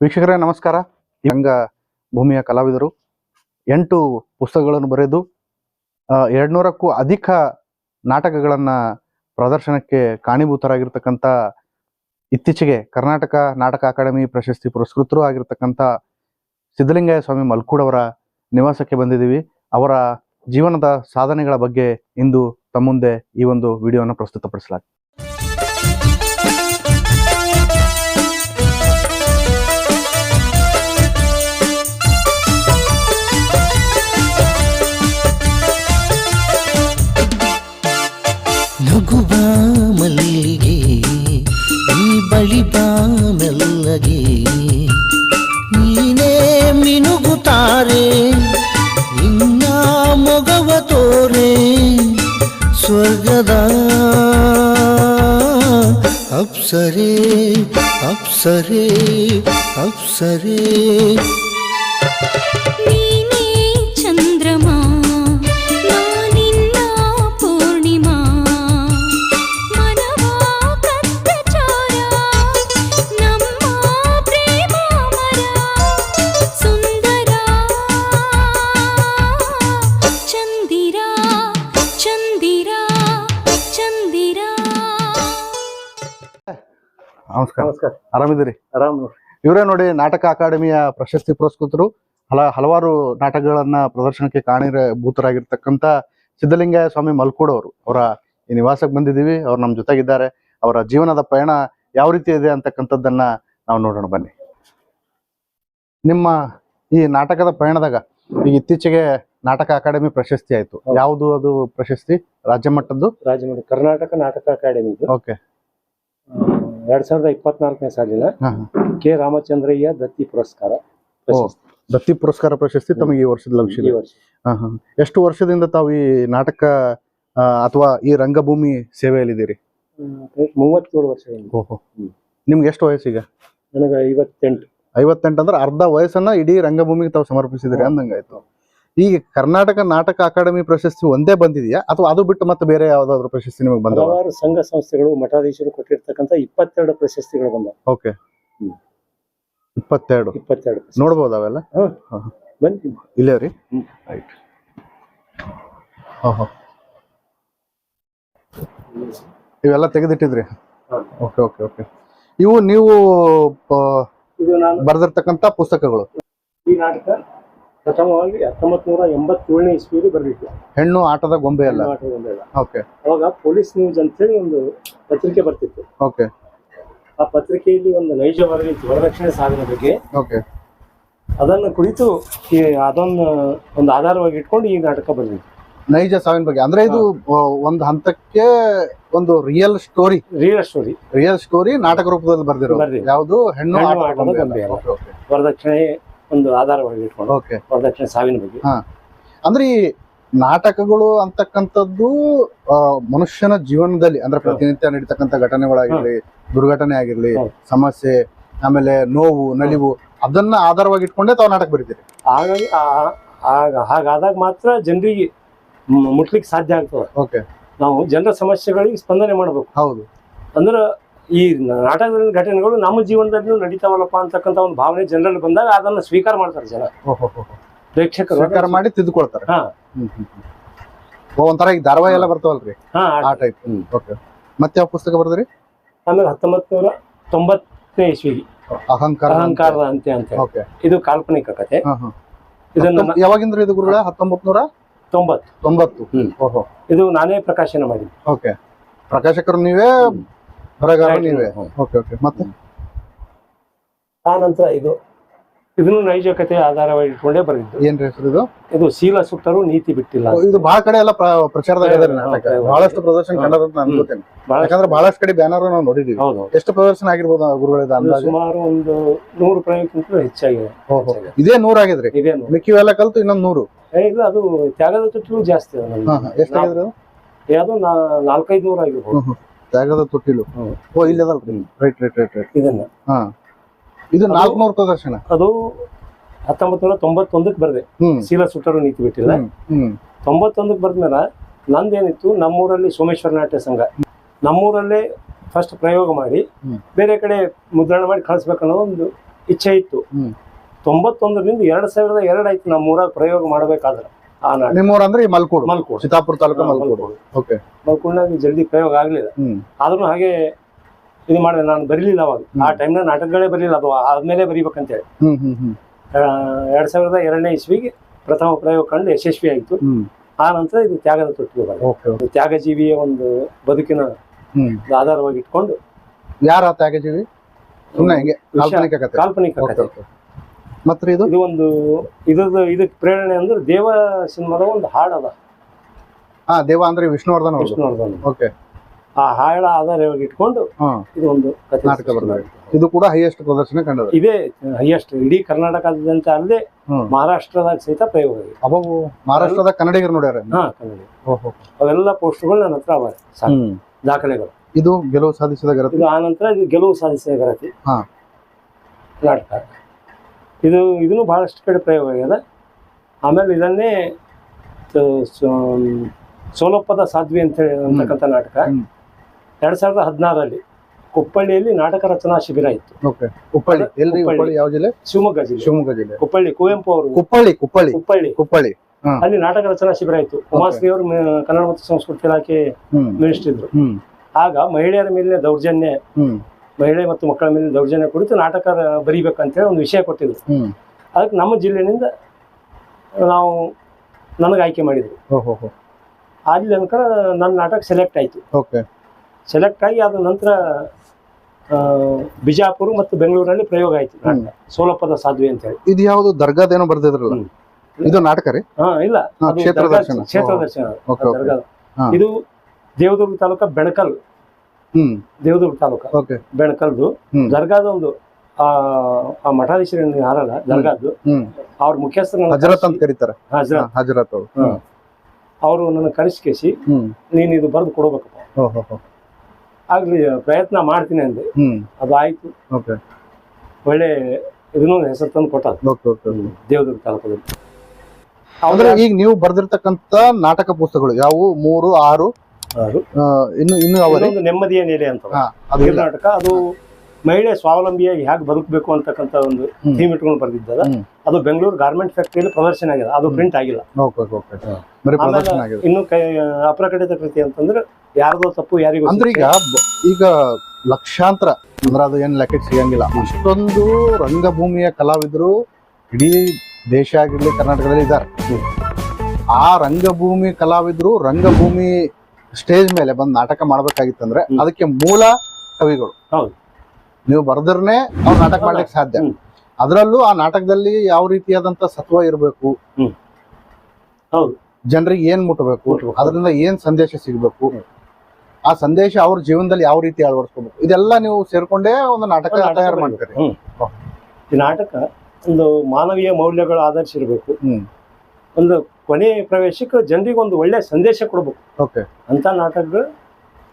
ವೀಕ್ಷಕರೇ, ನಮಸ್ಕಾರ. ರಂಗ ಭೂಮಿಯ ಕಲಾವಿದರು, ಎಂಟು ಪುಸ್ತಕಗಳನ್ನು ಬರೆದು ಎರಡ್ನೂರಕ್ಕೂ ಅಧಿಕ ನಾಟಕಗಳನ್ನು ಪ್ರದರ್ಶನಕ್ಕೆ ಕಾರಣೀಭೂತರಾಗಿರ್ತಕ್ಕಂಥ ಇತ್ತೀಚೆಗೆ ಕರ್ನಾಟಕ ನಾಟಕ ಅಕಾಡೆಮಿ ಪ್ರಶಸ್ತಿ ಪುರಸ್ಕೃತರು ಆಗಿರ್ತಕ್ಕಂಥ ಸಿದ್ದಲಿಂಗಯ್ಯ ಸ್ವಾಮಿ ಮಲ್ಕೂಡವರ ನಿವಾಸಕ್ಕೆ ಬಂದಿದ್ದೀವಿ. ಅವರ ಜೀವನದ ಸಾಧನೆಗಳ ಬಗ್ಗೆ ಇಂದು ತಮ್ಮ ಮುಂದೆ ಈ ಒಂದು ವಿಡಿಯೋನ ಪ್ರಸ್ತುತಪಡಿಸಲಾಗಿದೆ ನಗುವ ಮಲ್ಲಿಗೆ ಈ ಬಳಿ ಬಾ ನೀನೇ ಮಿನುಗುತ್ತಾರೆ ನಿನ್ನ ಮೊಗವ ತೋರೆ. ಸ್ವರ್ಗದ ಅಪ್ಸರೇ ಅಪ್ಸರೆ ಅಪ್ಸರೆ. ನಮಸ್ಕಾರ ಆರಾಮಿದ್ದೀರಿ? ಆರಾಮ್ ಇವರೇ ನೋಡಿ ನಾಟಕ ಅಕಾಡೆಮಿಯ ಪ್ರಶಸ್ತಿ ಪುರಸ್ಕೃತರು ಹಲ ಹಲವಾರು ನಾಟಕಗಳನ್ನ ಪ್ರದರ್ಶನಕ್ಕೆ ಕಾರಣೀಭೂತರಾಗಿರ್ತಕ್ಕಂಥ ಸಿದ್ದಲಿಂಗಯ್ಯ ಸ್ವಾಮಿ ಮಲ್ಕೋಡವರು ಅವರು. ಈ ನಿವಾಸಕ್ಕೆ ಬಂದಿದ್ದೀವಿ. ಅವ್ರು ನಮ್ಮ ಜೊತೆಗಿದ್ದಾರೆ. ಅವರ ಜೀವನದ ಪಯಣ ಯಾವ ರೀತಿ ಇದೆ ಅಂತಕ್ಕಂಥದ್ದನ್ನ ನಾವು ನೋಡೋಣ ಬನ್ನಿ. ನಿಮ್ಮ ಈ ನಾಟಕದ ಪಯಣದಾಗ ಈಗ ಇತ್ತೀಚೆಗೆ ನಾಟಕ ಅಕಾಡೆಮಿ ಪ್ರಶಸ್ತಿ ಆಯ್ತು. ಯಾವುದು ಅದು ಪ್ರಶಸ್ತಿ? ರಾಜ್ಯ ಮಟ್ಟದ್ದು? ರಾಜ್ಯ ಮಟ್ಟ ಕರ್ನಾಟಕ ನಾಟಕ ಅಕಾಡೆಮಿ ಓಕೆ. ಎರಡ್ ಸಾವಿರದ ಇಪ್ಪತ್ನಾಲ್ಕನೇ ಸಾಲಿನ ಕೆ ರಾಮಚಂದ್ರಯ್ಯ ದತ್ತಿ ಪುರಸ್ಕಾರ ಪ್ರಶಸ್ತಿ. ದತ್ತಿ ಪುರಸ್ಕಾರ ಪ್ರಶಸ್ತಿ ತಮಗೆ ಈ ವರ್ಷದ ಲಭಿಸಿದೆ ಈ ವರ್ಷ. ಹಾ, ಹಾ. ಎಷ್ಟು ವರ್ಷದಿಂದ ತಾವು ಈ ನಾಟಕ ಆ, ಅಥವಾ ಈ ರಂಗಭೂಮಿ ಸೇವೆಯಲ್ಲಿದ್ದೀರಿ? ಹ್ಮ್, ಮೂವತ್ತೇಳು ವರ್ಷ ಓಹೋ. ಹ್ಮ್. ನಿಮ್ಗೆ ಎಷ್ಟು ವಯಸ್ಸೀಗ ನನಗೆ ಐವತ್ತೆಂಟು. ಐವತ್ತೆಂಟು ಅಂದ್ರೆ ಅರ್ಧ ವಯಸ್ಸನ್ನ ಇಡೀ ರಂಗಭೂಮಿಗೆ ತಾವು ಸಮರ್ಪಿಸಿದಿರಿ. ಅಂದಂಗಾಯ್ತು. ಈಗ ಕರ್ನಾಟಕ ನಾಟಕ ಅಕಾಡೆಮಿ ಪ್ರಶಸ್ತಿ ಒಂದೇ ಬಂದಿದೆಯಾ? ಅಥವಾ ಅದು ಬಿಟ್ಟು ಮತ್ತೆ ಬೇರೆ ಯಾವ್ದಾದ್ರು ಪ್ರಶಸ್ತಿ ನಿಮಗೆ ಬಂದ ಹಲವಾರು ಸಂಘ ಸಂಸ್ಥೆಗಳು ಮಠಾಧೀಶರು ಕೊಟ್ಟಿರ್ತಕ್ಕಂಥ ಇಪ್ಪತ್ತೆರಡು ಪ್ರಶಸ್ತಿಗಳು ಬಂದವು. ಓಕೆ. ಇಪ್ಪತ್ತೆರಡು. ಇಪ್ಪತ್ತೆರಡು. ನೋಡ್ಬೋದು ಅವೆಲ್ಲ. ಬನ್ನಿ. ಇಲ್ಲೇ ರೀ. ರೈಟ್ ಇವೆಲ್ಲ ತೆಗೆದಿಟ್ಟಿದ್ರಿ? Okay okay okay. ಇವು ನೀವು ಬರೆದಿರ್ತಕ್ಕಂಥ ಪುಸ್ತಕಗಳು? ಈ ನಾಟಕ ಪ್ರಥಮವಾಗಿ ಹತ್ತೊಂಬತ್ ನೂರ ಎಂಬತ್ತೇಳನೇ ಇಸ್ವಿಯಲ್ಲಿ ಬರಲಿಕ್ಕೆ. ಹೆಣ್ಣು ಆಟದ ಗೊಂಬೆ ಅಲ್ಲ? ಓಕೆ. ಅವಾಗ ಪೊಲೀಸ್ ನ್ಯೂಸ್ ಅಂತೇಳಿ ಒಂದು ಪತ್ರಿಕೆ ಬರ್ತಿತ್ತು. ಓಕೆ. ಆ ಪತ್ರಿಕೆಯಲ್ಲಿ ಒಂದು ನೈಜ ವರದಿ ವರದಕ್ಷಿಣೆ ಬಗ್ಗೆ. ಓಕೆ. ಅದನ್ನು ಕುರಿತು ಈ ಅದನ್ನು ಒಂದು ಆಧಾರವಾಗಿ ಇಟ್ಕೊಂಡು ಈ ನಾಟಕ ಬಂದಿದೆ ನೈಜ ಸಾವಿನ ಬಗ್ಗೆ. ಅಂದ್ರೆ ಇದು ಒಂದು ಹಂತಕ್ಕೆ ಒಂದು real story real story real story ನಾಟಕ ರೂಪದಲ್ಲಿ ಬರ್ದಿರೋ. ಯಾವುದು? ಹೆಣ್ಣು. ವರದಕ್ಷಿಣೆ ಒಂದು ಆಧಾರವಾಗಿ ಇಟ್ಕೊಂಡು ಓಕೆ ವರದಕ್ಷಿಣೆ ಸಾವಿನ ಬಗ್ಗೆ. ಅಂದ್ರೆ ಈ ನಾಟಕಗಳು ಅಂತಕ್ಕಂಥದ್ದು ಆ, ಮನುಷ್ಯನ ಜೀವನದಲ್ಲಿ ಅಂದ್ರೆ ಪ್ರತಿನಿತ್ಯ ನಡೀತಕ್ಕಂಥ ಘಟನೆಗಳಾಗಿರ್ಲಿ ದುರ್ಘಟನೆ ಆಗಿರ್ಲಿ ಸಮಸ್ಯೆ ಆಮೇಲೆ ನೋವು ನಲಿವು ಅದನ್ನ ಆಧಾರವಾಗಿ ಇಟ್ಕೊಂಡೇ ತಾವು ನಾಟಕ ಬರೀತೀರಿ? ಹಾಗಾಗಿ ಆ- ಆಗ ಹಾಗಾದಾಗ ಮಾತ್ರ ಜನರಿಗೆ ಮುಟ್ಲಿಕ್ಕೆ ಸಾಧ್ಯ ಆಗ್ತದೆ. ಓಕೆ ನಾವು ಜನರ ಸಮಸ್ಯೆಗಳಿಗೆ ಸ್ಪಂದನೆ ಮಾಡಬೇಕು. ಹೌದು. ಅಂದ್ರೆ ಈ ನಾಟಕದ ಘಟನೆಗಳು ನಮ್ಮ ಜೀವನದಲ್ಲಿ ನಡೀತಾವಲ್ಲಪ್ಪ ಅಂತಕ್ಕಂಥ ಒಂದು ಭಾವನೆ ಜನರಲ್ಲಿ ಬಂದಾಗ ಅದನ್ನು ಸ್ವೀಕಾರ ಮಾಡ್ತಾರೆ ಜನ. ಪ್ರೇಕ್ಷಕರು ಸ್ವೀಕಾರ ಮಾಡಿ ತಿದ್ದುಕೊಳ್ತಾರೆ. ಹಾ. ಒಂಥರ ಈಗ ಧಾರಾವಾಹಿ ಎಲ್ಲ ಬರ್ತಾವಲ್ರಿ? ಹಾ ಆ ಟೈಪ್. ಓಕೆ ಮತ್ತೆ ಯಾವ ಪುಸ್ತಕ ಬರ್ದ್ರಿ? ಆಮೇಲೆ ಹತ್ತೊಂಬತ್ನೂರ ತೊಂಬತ್ತನೇ ಇಸ್ವಿಗೆ ಅಹಂಕಾರ ಅಹಂಕಾರ ಅಂತೆ. ಅಂತ ಇದು ಕಾಲ್ಪನಿಕ ಕತೆ. ಹಾ ಹಾ ಇದನ್ನ ಯಾವಾಗಿಂದ್ರೆ ಇದು ಗುರುಗಳ? ಹತ್ತೊಂಬತ್ ನೂರ ತೊಂಬತ್ತು. ತೊಂಬತ್ತು ಇದು ನಾನೇ ಪ್ರಕಾಶನ ಮಾಡಿದ್ದೆ. ಓಕೆ ಪ್ರಕಾಶಕರು ನೀವೇ ಬರಗಾರ ನೀವೇ? ಓಕೆ ಓಕೆ ಮತ್ತೆ? ಆ ನಂತರ ಇದು ಇದನ್ನು ನೈಜ ಕಥೆ ಆಧಾರವಾಗಿ ಇಟ್ಕೊಂಡೇ ಬರೆದಿದ್ದು. ಏನ್ ಹೆಸರು ಇದು? ಇದು ಶೀಲ ಸುತ್ತರು ನೀತಿ ಬಿಟ್ಟಿಲ್ಲ. ಇದು ಬಹಳ ಕಡೆ ಎಲ್ಲ ಪ್ರ- ಪ್ರಚಾರದಾಗ ನಾಟಕ. ಬಹಳಷ್ಟು ಪ್ರದರ್ಶನ ಹ್ಮ್. ಕಂಡದ ಅಂತ ಅನ್ಕೋತೇನೆ ಯಾಕಂದ್ರೆ ಬಹಳಷ್ಟು ಕಡೆ ಬ್ಯಾನರ್ ನಾವು ನೋಡಿದೀವಿ ಹೌದು ಎಷ್ಟು ಪ್ರದರ್ಶನ ಆಗಿರ್ಬೋದು ಗುರುಗಳಿದ ಅಂದಾಜು? ಸುಮಾರು ಒಂದು ನೂರು ಪ್ರಯೋಗಕ್ಕಿಂತ ಹೆಚ್ಚಾಗಿದೆ. ಇದೇ ನೂರ ಆಗಿದ್ರಿ? ಮಿಕ್ಕಿವೆಲ್ಲ ಕಲ್ತು ಇನ್ನೊಂದು ನೂರು. ಇಲ್ಲ ಅದು ತ್ಯಾಗದ ತುಟ್ಟಿಲು ಜಾಸ್ತಿ ಅದು? ಯಾವ್ದು? ನಾಲ್ಕೈದು ನೂರ ಆಗಿರ್ಬೋದು. ತ್ಯಾಗದ ತೊಟ್ಟಿಲು. ಹ್ಮ್. ಓ ಇಲ್ಲ ಅದಲ್ರಿ ರೈಟ್ ರೈಟ್ ರೈಟ್ ರೈಟ್. ಇದನ್ನ. ಹಾ. ಇದು ನಾಲ್ಕುನೂರು ಪ್ರದರ್ಶನ ಅದು ಹತ್ತೊಂಬತ್ತು ನೂರ ತೊಂಬತ್ತೊಂದಕ್ಕೆ ಬರದೆ ಶೀಲ ಸುಟ್ಟರು ನೀತಿ ಬಿಟ್ಟಿಲ್ಲ. ತೊಂಬತ್ತೊಂದಕ್ಕೆ ಬರೆದ್ಮೇಲೆ ನಂದೇನಿತ್ತು? ನಮ್ಮೂರಲ್ಲಿ ಸೋಮೇಶ್ವರ ನಾಟ್ಯ ಸಂಘ. ನಮ್ಮೂರಲ್ಲೇ ಫಸ್ಟ್ ಪ್ರಯೋಗ ಮಾಡಿ ಬೇರೆ ಕಡೆ ಮುದ್ರಣ ಮಾಡಿ ಕಳಿಸ್ಬೇಕನ್ನೋ ಒಂದು ಇಚ್ಛೆ ಇತ್ತು. ತೊಂಬತ್ತೊಂದರಿಂದ ಎರಡು ಸಾವಿರದ ಎರಡು ಆಯ್ತು ನಮ್ಮೂರಾಗ ಪ್ರಯೋಗ ಮಾಡ್ಬೇಕಾದ್ರೆ. ನಿಮ್ಮೂರ ಅಂದ್ರೆ ಈ ಮಲ್ಕೋಡು? ಮಲ್ಕೋಡ್. ಸೀತಾಪುರ ತಾಲೂಕು ಮಲ್ಕೋಡು. ಓಕೆ ಮಲ್ಕೋಡ್ನಾಗ ಜಲ್ದಿ ಪ್ರಯೋಗ ಆಗ್ಲಿಲ್ಲ. ಆದ್ರೂ ಹಾಗೆ ಇದು ಮಾಡಿದೆ ನಾನು ಬರೀಲಿಲ್ಲ ಅವಾಗ. ಆ ಟೈಮ್ನಾಗ ನಾಟಕಗಳೇ ಬರೀಲಿಲ್ಲ ಅದು ಆದ್ಮೇಲೆ ಬರೀಬೇಕಂತೇಳಿ. ಹೇಳಿ ಎರಡ್ ಸಾವಿರದ ಎರಡನೇ ಇಸ್ವಿಗೆ ಪ್ರಥಮ ಪ್ರಯೋಗ ಕಂಡು ಯಶಸ್ವಿ ಆಯಿತು. ಆ ನಂತರ ಇದು ತ್ಯಾಗದ ತೊಟ್ಟಿಗೆ ಇದು ತ್ಯಾಗಜೀವಿಯ ಒಂದು ಬದುಕಿನ ಆಧಾರವಾಗಿ ಇಟ್ಕೊಂಡು ಯಾರ ತ್ಯಾಗಜೀವಿ? ಸುಮ್ಮನೆ ಕಾಲ್ಪನಿಕ ಕತೆ. ಕಾಲ್ಪನಿಕ ಕಥೆ ಮತ್ತೆ ಇದು? ಇದು ಒಂದು ಇದ್ರದ್ದು ಇದಕ್ಕೆ ಪ್ರೇರಣೆ ಅಂದ್ರೆ ದೇವ ಸಿನಿಮಾದ ಒಂದು ಹಾಡು ಅದ. ಹಾ ದೇವ ಅಂದ್ರೆ ವಿಷ್ಣುವರ್ಧನ್ ವಿಷ್ಣುವರ್ಧನ ವಿಷ್ಣುವರ್ಧನ್. ಓಕೆ ಆ ಹಾಡ ಆಧಾರವಾಗಿ ಇಟ್ಕೊಂಡು ಇದು ಒಂದು ಕರ್ನಾಟಕ ನಾಟಕ. ಇದು. ಕೂಡ ಹೈಯೆಸ್ಟ್ ಪ್ರದರ್ಶನ ಕಂಡದ ಇದೇ ಹೈಯೆಸ್ಟ್ ಇಡೀ ಕರ್ನಾಟಕದಾದ್ಯಂತ ಅಲ್ಲದೆ ಹ್ಮ್. ಮಹಾರಾಷ್ಟ್ರದಾಗ ಸಹಿತ ಪ್ರಯೋಗ ಆಗಿದೆ ಮಹಾರಾಷ್ಟ್ರದ ಕನ್ನಡಿಗರು ನೋಡ್ಯಾರ? ಹಾ ಕನ್ನಡ ಓಹೋ. ಅವೆಲ್ಲ ಪೋಸ್ಟ್ಗಳು ನನ್ನ ಹತ್ರ ಅವ. ಹ್ಮ್. ದಾಖಲೆಗಳು. ಇದು ಗೆಲುವು ಸಾಧಿಸಿದ ಗರತಿ? ಇದು ಆ ನಂತರ ಇದು ಗೆಲುವು ಸಾಧಿಸಿದ ಗರತಿ. ಹಾ. ನಾಟಕ ಇದು ಇದನ್ನು ಭಾಳಷ್ಟು ಕಡೆ ಪ್ರಯೋಗ ಆಗ್ಯದ. ಆಮೇಲೆ ಇದನ್ನೇ ಸ- ಸ- ಸಾಧ್ವಿ ಅಂತ ಹೇಳಿ ಅಂತಕ್ಕಂಥ ನಾಟಕ. ಎರಡ್ ಸಾವಿರದ ಹದಿನಾರರಲ್ಲಿ ಕುಪ್ಪಳ್ಳಿಯಲ್ಲಿ ನಾಟಕ ರಚನಾ ಶಿಬಿರ ಇತ್ತು. ಕುಪ್ಪಳ್ಳಿ. ಯಾವ ಜಿಲ್ಲೆ? ಶಿವಮೊಗ್ಗ ಜಿಲ್ಲೆ. ಶಿವಮೊಗ್ಗ ಜಿಲ್ಲೆ. ಕುಪ್ಪಳ್ಳಿ ಕುವೆಂಪು ಅವರು. ಕುಪ್ಪಳ್ಳಿ ಕುಪ್ಪಳ್ಳಿ. ಕುಪ್ಪಳ್ಳಿ. ಕುಪ್ಪಳ್ಳಿ. ಅಲ್ಲಿ ನಾಟಕ ರಚನಾ ಶಿಬಿರ ಇತ್ತು. ಉಮಾಶ್ರೀ ಅವರು ಕನ್ನಡ ಮತ್ತು ಸಂಸ್ಕೃತಿ ಇಲಾಖೆ ಮಿನಿಸ್ಟರ್ ಇದ್ರು. ಆಗ ಮಹಿಳೆಯರ ಮೇಲಿನ ದೌರ್ಜನ್ಯ ಮಹಿಳೆ ಮತ್ತು ಮಕ್ಕಳ ಮೇಲೆ ದೌರ್ಜನ್ಯ ಕುರಿತು ನಾಟಕ ಬರೀಬೇಕಂತೇಳಿ ಒಂದು ವಿಷಯ ಕೊಟ್ಟಿದ್ರು. ಅದಕ್ಕೆ ನಮ್ಮ ಜಿಲ್ಲೆಯಿಂದ ನಾವು ನನಗೆ ಆಯ್ಕೆ ಮಾಡಿದ್ರು. ಅಲ್ಲಿ ತನಕ ನನ್ನ ನಾಟಕ ಸೆಲೆಕ್ಟ್ ಆಯಿತು. ಓಕೆ. ಸೆಲೆಕ್ಟ್ ಆಗಿ ಅದ ನಂತರ ಬಿಜಾಪುರ ಮತ್ತು ಬೆಂಗಳೂರಲ್ಲಿ ಪ್ರಯೋಗ ಆಯ್ತು ಸೋಲಪದ ಸೋಲಪ್ಪದ ಸಾಧ್ವಿ ಅಂತೇಳಿ ಇದು ಯಾವುದು ದರ್ಗಾದೇನೋ ಬರ್ದಿದ್ರಲ್ಲ. ಇದು ನಾಟಕ ರೀ? ಹಾ ಇಲ್ಲ. ಕ್ಷೇತ್ರ ದರ್ಶನ. ಕ್ಷೇತ್ರ ದರ್ಶನ. ಇದು ದೇವದುರ್ಗ ತಾಲೂಕ ಬೆಣಕಲ್. ದೇವದುರ್ಗ ತಾಲೂಕ. ಓಕೆ. ಬೆಣಕಲ್ದು. ದರ್ಗಾದ ಒಂದು ಆ ಮಠಾಧೀಶರ ಯಾರಲ್ಲ ದರ್ಗಾದ್ದು. ಅವ್ರ ಮುಖ್ಯಸ್ಥರು ಹಜರತ್ ಅಂತ ಕರೀತಾರೆ. ಹಜರತ್. ಹಜರತ್ ಅವರು. ಅವರು ನನ್ನ ಹ್ಮ್. ನೀನು ಇದು ಬರೆದು ಕೊಡ್ಬೇಕಪ್ಪ. ಆಗ್ಲಿ ಪ್ರಯತ್ನ ಮಾಡ್ತೀನಿ ಅಂದೆ. ಅದು ಆಯ್ತು ಓಕೆ. ಒಳ್ಳೆ ಇದನ್ನೂ ಹೆಸರು ತಂದು ಕೊಟ್ಟ ದೇವದುರ್ಗ ತಾಲೂಕದಲ್ಲಿ ಅಂದ್ರೆ ಈಗ ನೀವು ಬರ್ದಿರ್ತಕ್ಕಂತ ನಾಟಕ ಪುಸ್ತಕಗಳು ಯಾವುವು ಮೂರು ಆರು? ಇನ್ನು ಇನ್ನು ಅವರೇ. ಒಂದು ನೆಮ್ಮದಿಯ ನೆಲೆ ಅಂತ ಕರ್ನಾಟಕ ಅದು ಮಹಿಳೆ ಸ್ವಾವಲಂಬಿಯಾಗಿ ಹೇಗೆ ಬದುಕಬೇಕು ಅಂತಕ್ಕಂಥ ಒಂದು. ಥೀಮ್ ಇಟ್ಕೊಂಡು ಬರ್ದಿದ್ದದ. ಅದು ಬೆಂಗಳೂರು ಗಾರ್ಮೆಂಟ್ ಫ್ಯಾಕ್ಟರಿಯಲ್ಲಿ ಪ್ರದರ್ಶನ ಆಗಿದೆ. ಅದು ಪ್ರಿಂಟ್ ಆಗಿಲ್ಲ. ಇನ್ನು ಅಪ್ರಕಟಿತ ಕೃತಿ ಅಂತಂದ್ರೆ ಯಾರದೋ ತಪ್ಪು ಯಾರಿಗೂ ಅಂದ್ರೆ ಈಗ ಈಗ ಲಕ್ಷಾಂತರ ಅಂದ್ರೆ ಅದು ಏನು ಲೆಕ್ಕಕ್ಕೆ ಸಿಗಂಗಿಲ್ಲ. ಅಷ್ಟೊಂದು ರಂಗಭೂಮಿಯ ಕಲಾವಿದರು ಇಡೀ ದೇಶ ಆಗಿರ್ಲಿ ಕರ್ನಾಟಕದಲ್ಲಿ ಇದ್ದಾರೆ. ಆ ರಂಗಭೂಮಿ ಕಲಾವಿದರು ರಂಗಭೂಮಿ ಸ್ಟೇಜ್ ಮೇಲೆ ಬಂದು ನಾಟಕ ಮಾಡ್ಬೇಕಾಗಿತ್ತಂದ್ರೆ. ಅದಕ್ಕೆ ಮೂಲ ಕವಿಗಳು. ಹೌದು. ನೀವು ಬರೆದ್ರೆ ಅವ್ರು ನಾಟಕ ಮಾಡ್ಲಿಕ್ಕೆ ಸಾಧ್ಯ. ಅದರಲ್ಲೂ ಆ ನಾಟಕದಲ್ಲಿ ಯಾವ ರೀತಿಯಾದಂತ ಸತ್ವ ಇರಬೇಕು. ಜನರಿಗೆ ಏನ್ ಮುಟ್ಟಬೇಕು ಅದರಿಂದ ಏನ್ ಸಂದೇಶ ಸಿಗ್ಬೇಕು ಆ ಸಂದೇಶ ಅವ್ರ ಜೀವನದಲ್ಲಿ ಯಾವ ರೀತಿ ಅಳವಡಿಸ್ಕೋಬೇಕು ಇದೆಲ್ಲ ನೀವು ಸೇರ್ಕೊಂಡೇ ಒಂದು ನಾಟಕ ತಯಾರು ಮಾಡ್ತೀರಿ. ಈ ನಾಟಕ ಒಂದು ಮಾನವೀಯ ಮೌಲ್ಯಗಳು ಆಧರಿಸಿರ್ಬೇಕು. ಒಂದು ಕೊನೆ ಪ್ರವೇಶಕ್ಕೆ ಜನರಿಗೆ ಒಂದು ಒಳ್ಳೆ ಸಂದೇಶ ಕೊಡ್ಬೇಕು. ಓಕೆ. ಅಂತ ನಾಟಕಗಳು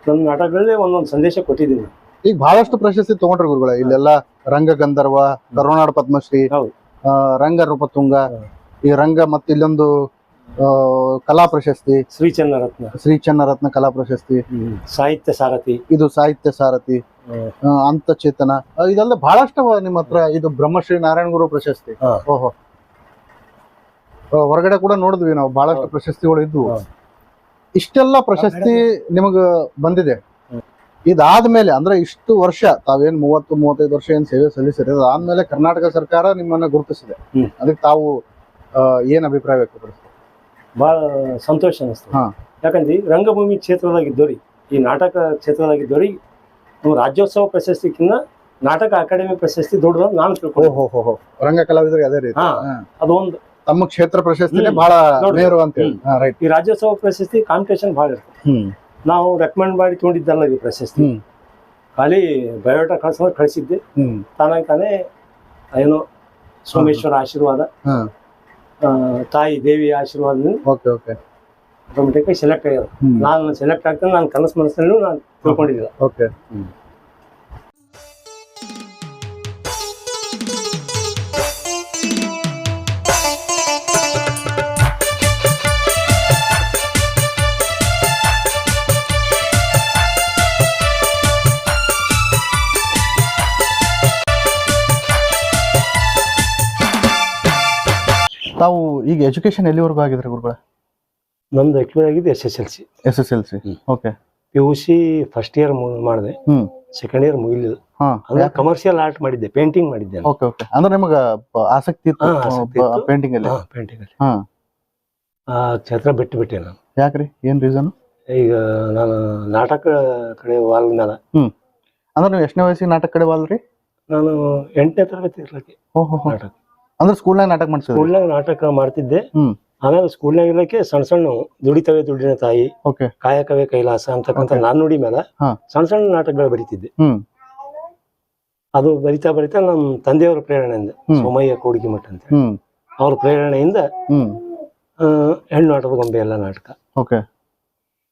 ನಮ್ಮ ನಾಟಕಗಳಲ್ಲಿ ಒಂದೊಂದು ಸಂದೇಶ ಕೊಟ್ಟಿದ್ದೀನಿ. ಈಗ ಬಹಳಷ್ಟು ಪ್ರಶಸ್ತಿ ತಗೊಂಡ್ರಿ ಗುರುಗಳ. ಇಲ್ಲೆಲ್ಲ ರಂಗ ಗಂಧರ್ವ ಕರುನಾಡ ಪದ್ಮಶ್ರೀ ಹೌದು. ಆ, ರಂಗ ರೂಪತುಂಗ. ಈ ರಂಗ ಮತ್ತೆ ಇಲ್ಲೊಂದು ಆ, ಕಲಾ ಪ್ರಶಸ್ತಿ ಶ್ರೀ ಚನ್ನರತ್ನ ಶ್ರೀ ಚನ್ನರತ್ನ ಕಲಾ ಪ್ರಶಸ್ತಿ ಸಾಹಿತ್ಯ ಸಾರಥಿ. ಇದು ಸಾಹಿತ್ಯ ಸಾರಥಿ ಆ, ಅಂತಚೇತನ ಆ, ಇದೆಲ್ಲ ಬಹಳಷ್ಟು ಅವ ನಿಮ್ಮ ಹತ್ರ ಇದು ಬ್ರಹ್ಮಶ್ರೀ ನಾರಾಯಣ ಗುರು ಪ್ರಶಸ್ತಿ. ಹಾ. ಓಹೋ. ಹೊರಗಡೆ ಕೂಡ ನೋಡಿದ್ವಿ ನಾವು ಬಹಳಷ್ಟು ಪ್ರಶಸ್ತಿಗಳು ಇದ್ವು. ಇಷ್ಟೆಲ್ಲ ಪ್ರಶಸ್ತಿ ನಿಮಗ ಬಂದಿದೆ. ಇದಾದ ಇದಾದ್ಮೇಲೆ ಅಂದ್ರೆ ಇಷ್ಟು ವರ್ಷ ತಾವೇನ್ ಮೂವತ್ತು ಮೂವತ್ತೈದು ವರ್ಷ ಏನ್ ಸೇವೆ ಸಲ್ಲಿಸಿದೆ ಅದಾದ್ಮೇಲೆ ಕರ್ನಾಟಕ ಸರ್ಕಾರ ನಿಮ್ಮನ್ನ ಗುರುತಿಸಿದೆ. ಅದಕ್ಕೆ ತಾವು ಏನ್ ಅಭಿಪ್ರಾಯ ವ್ಯಕ್ತಪಡಿಸಿದೆ ಬಹಳ ಸಂತೋಷ ಅನಿಸ್ತದೆ. ಹಾ. ಯಾಕಂದ್ರೆ ರಂಗಭೂಮಿ ಕ್ಷೇತ್ರದಾಗಿದ್ದವ್ರಿ ಈ ನಾಟಕ ಕ್ಷೇತ್ರದಾಗಿದ್ದವ್ರಿ ರಾಜ್ಯೋತ್ಸವ ಪ್ರಶಸ್ತಿಕ್ಕಿಂತ ನಾಟಕ ಅಕಾಡೆಮಿ ಪ್ರಶಸ್ತಿ ದೊಡ್ಡದು ನಾನು ತಿಳ್ಕೊಂಡು ರಂಗ ಕಲಾವಿದರಿಗೆ ಅದೇ ರೀತಿ. ಅದೊಂದು ತಮ್ಮ ಕ್ಷೇತ್ರ ಪ್ರಶಸ್ತಿನೇ. ಬಹಳ ಮೇರು ಅಂತ ಹೇಳಿ. ಈ ರಾಜ್ಯೋತ್ಸವ ಪ್ರಶಸ್ತಿ ಕಾಂಪಿಟೇಷನ್ ಬಹಳ ಇರ್ತದೆ ನಾವು ರೆಕಮೆಂಡ್ ಮಾಡಿ ತೊಗೊಂಡಿದ್ದಲ್ಲ ಈ ಪ್ರಶಸ್ತಿ. ಖಾಲಿ ಬಯೋಡಾಟಾ ಕಳ್ಸೋದು ಕಳಿಸಿದ್ದೆ. ತಾನಾಗಿ ತಾನೇ ಏನೋ ಸೋಮೇಶ್ವರ ಆಶೀರ್ವಾದ ತಾಯಿ ದೇವಿ ಆಶೀರ್ವಾದದಿಂದ ಓಕೆ ಓಕೆ. ಆಟೋಮೆಟಿಕ್ ಸೆಲೆಕ್ಟ್ ಆಗ್ಯದ ನಾನು ಸೆಲೆಕ್ಟ್ ಆಗ್ತಾನೆ ನಾನು ಕನಸು ಮನಸ್ಸಿನಲ್ಲೂ ನಾನು ತಿಳ್ಕೊಂಡಿದ್ದಿಲ್ಲ ಓಕೆ. ತಾವು ಈಗ ಎಜುಕೇಶನ್ ಎಲ್ಲಿವರೆಗೂ ಆಗಿದ್ರಿ ಗುರುಗಳ? ನಮ್ದು ಆಕ್ಚುಲಿ ಆಗಿದೆ S S L C S S L C ಹ್ಮ್. Okay P U C first year ಮಾಡಿದೆ. ಹ್ಮ್. ಸೆಕೆಂಡ್ ಇಯರ್ ಮುಗಿಲಿಲ್ಲ ಹಾ ಅಂದ್ರೆ ಕಮರ್ಷಿಯಲ್ ಆರ್ಟ್ ಮಾಡಿದ್ದೆ ಪೇಂಟಿಂಗ್ ಮಾಡಿದ್ದೆ. ಓಕೆ ಓಕೆ ಅಂದ್ರೆ ನಿಮಗ ಆಸಕ್ತಿ ಇತ್ತು. ಪೇಂಟಿಂಗ್ ಅಲ್ಲಿ? ಪೇಂಟಿಂಗ್ ಅಲ್ಲಿ. ಹಾ. ಆ ಕ್ಷೇತ್ರ ಬಿಟ್ಟು ಬಿಟ್ಟೆ ನಾನು. ಯಾಕ್ರಿ? ಏನ್ ರೀಸನ್ ಈಗ ನಾನು ನಾಟಕ ಕಡೆ ವಾಲ್ ಮೇಲೆ ಅಂದ್ರೆ ನೀವು ಎಷ್ಟನೇ ವಯಸ್ಸಿಗೆ ನಾಟಕ ಕಡೆ ವಾಲ್ರಿ? ನಾನು ಎಂಟನೇ ತರಗತಿ ಇರ್ಲಿಕ್ಕೆ ಓಹೋ ನಾಟಕ. ಅಂದ್ರೆ ಸ್ಕೂಲ್ನಾಗ ನಾಟಕ ಮಾಡ್ಸಿದ್ರಿ? ಸ್ಕೂಲ್ನಾಗ ನಾಟಕ ಮಾಡ್ತಿದ್ದೆ. ಹ್ಮ್. ಆಮೇಲೆ ಸ್ಕೂಲ್ನಾಗ ಇರಕ್ಕೆ ಸಣ್ಣ ಸಣ್ಣ ದುಡಿತವೆ ದುಡ್ಡಿನ ತಾಯಿ ಓಕೆ. ಕಾಯಕವೇ ಕೈಲಾಸ ಅಂತಕ್ಕಂಥ. ನಾನ್ ನುಡಿ ಮೇಲೆ ಹಾ. ಸಣ್ಣ ಸಣ್ಣ ನಾಟಕಗಳು ಬರೀತಿದ್ದೆ. ಹ್ಮ್. ಅದು ಬರಿತಾ ಬರಿತಾ ನಮ್ ತಂದೆಯವರ ಪ್ರೇರಣೆಯಿಂದ ಹ್ಮ್. ಸೋಮಯ್ಯ ಕೋಡಿಗೆ ಮಠ ಅಂತ ಹ್ಮ್. ಅವ್ರ ಪ್ರೇರಣೆಯಿಂದ ಹ್ಮ್. ಆ, ಹೆಣ್ಣು ನಾಟಕ ಗೊಂಬೆ ಎಲ್ಲ ನಾಟಕ. ಓಕೆ.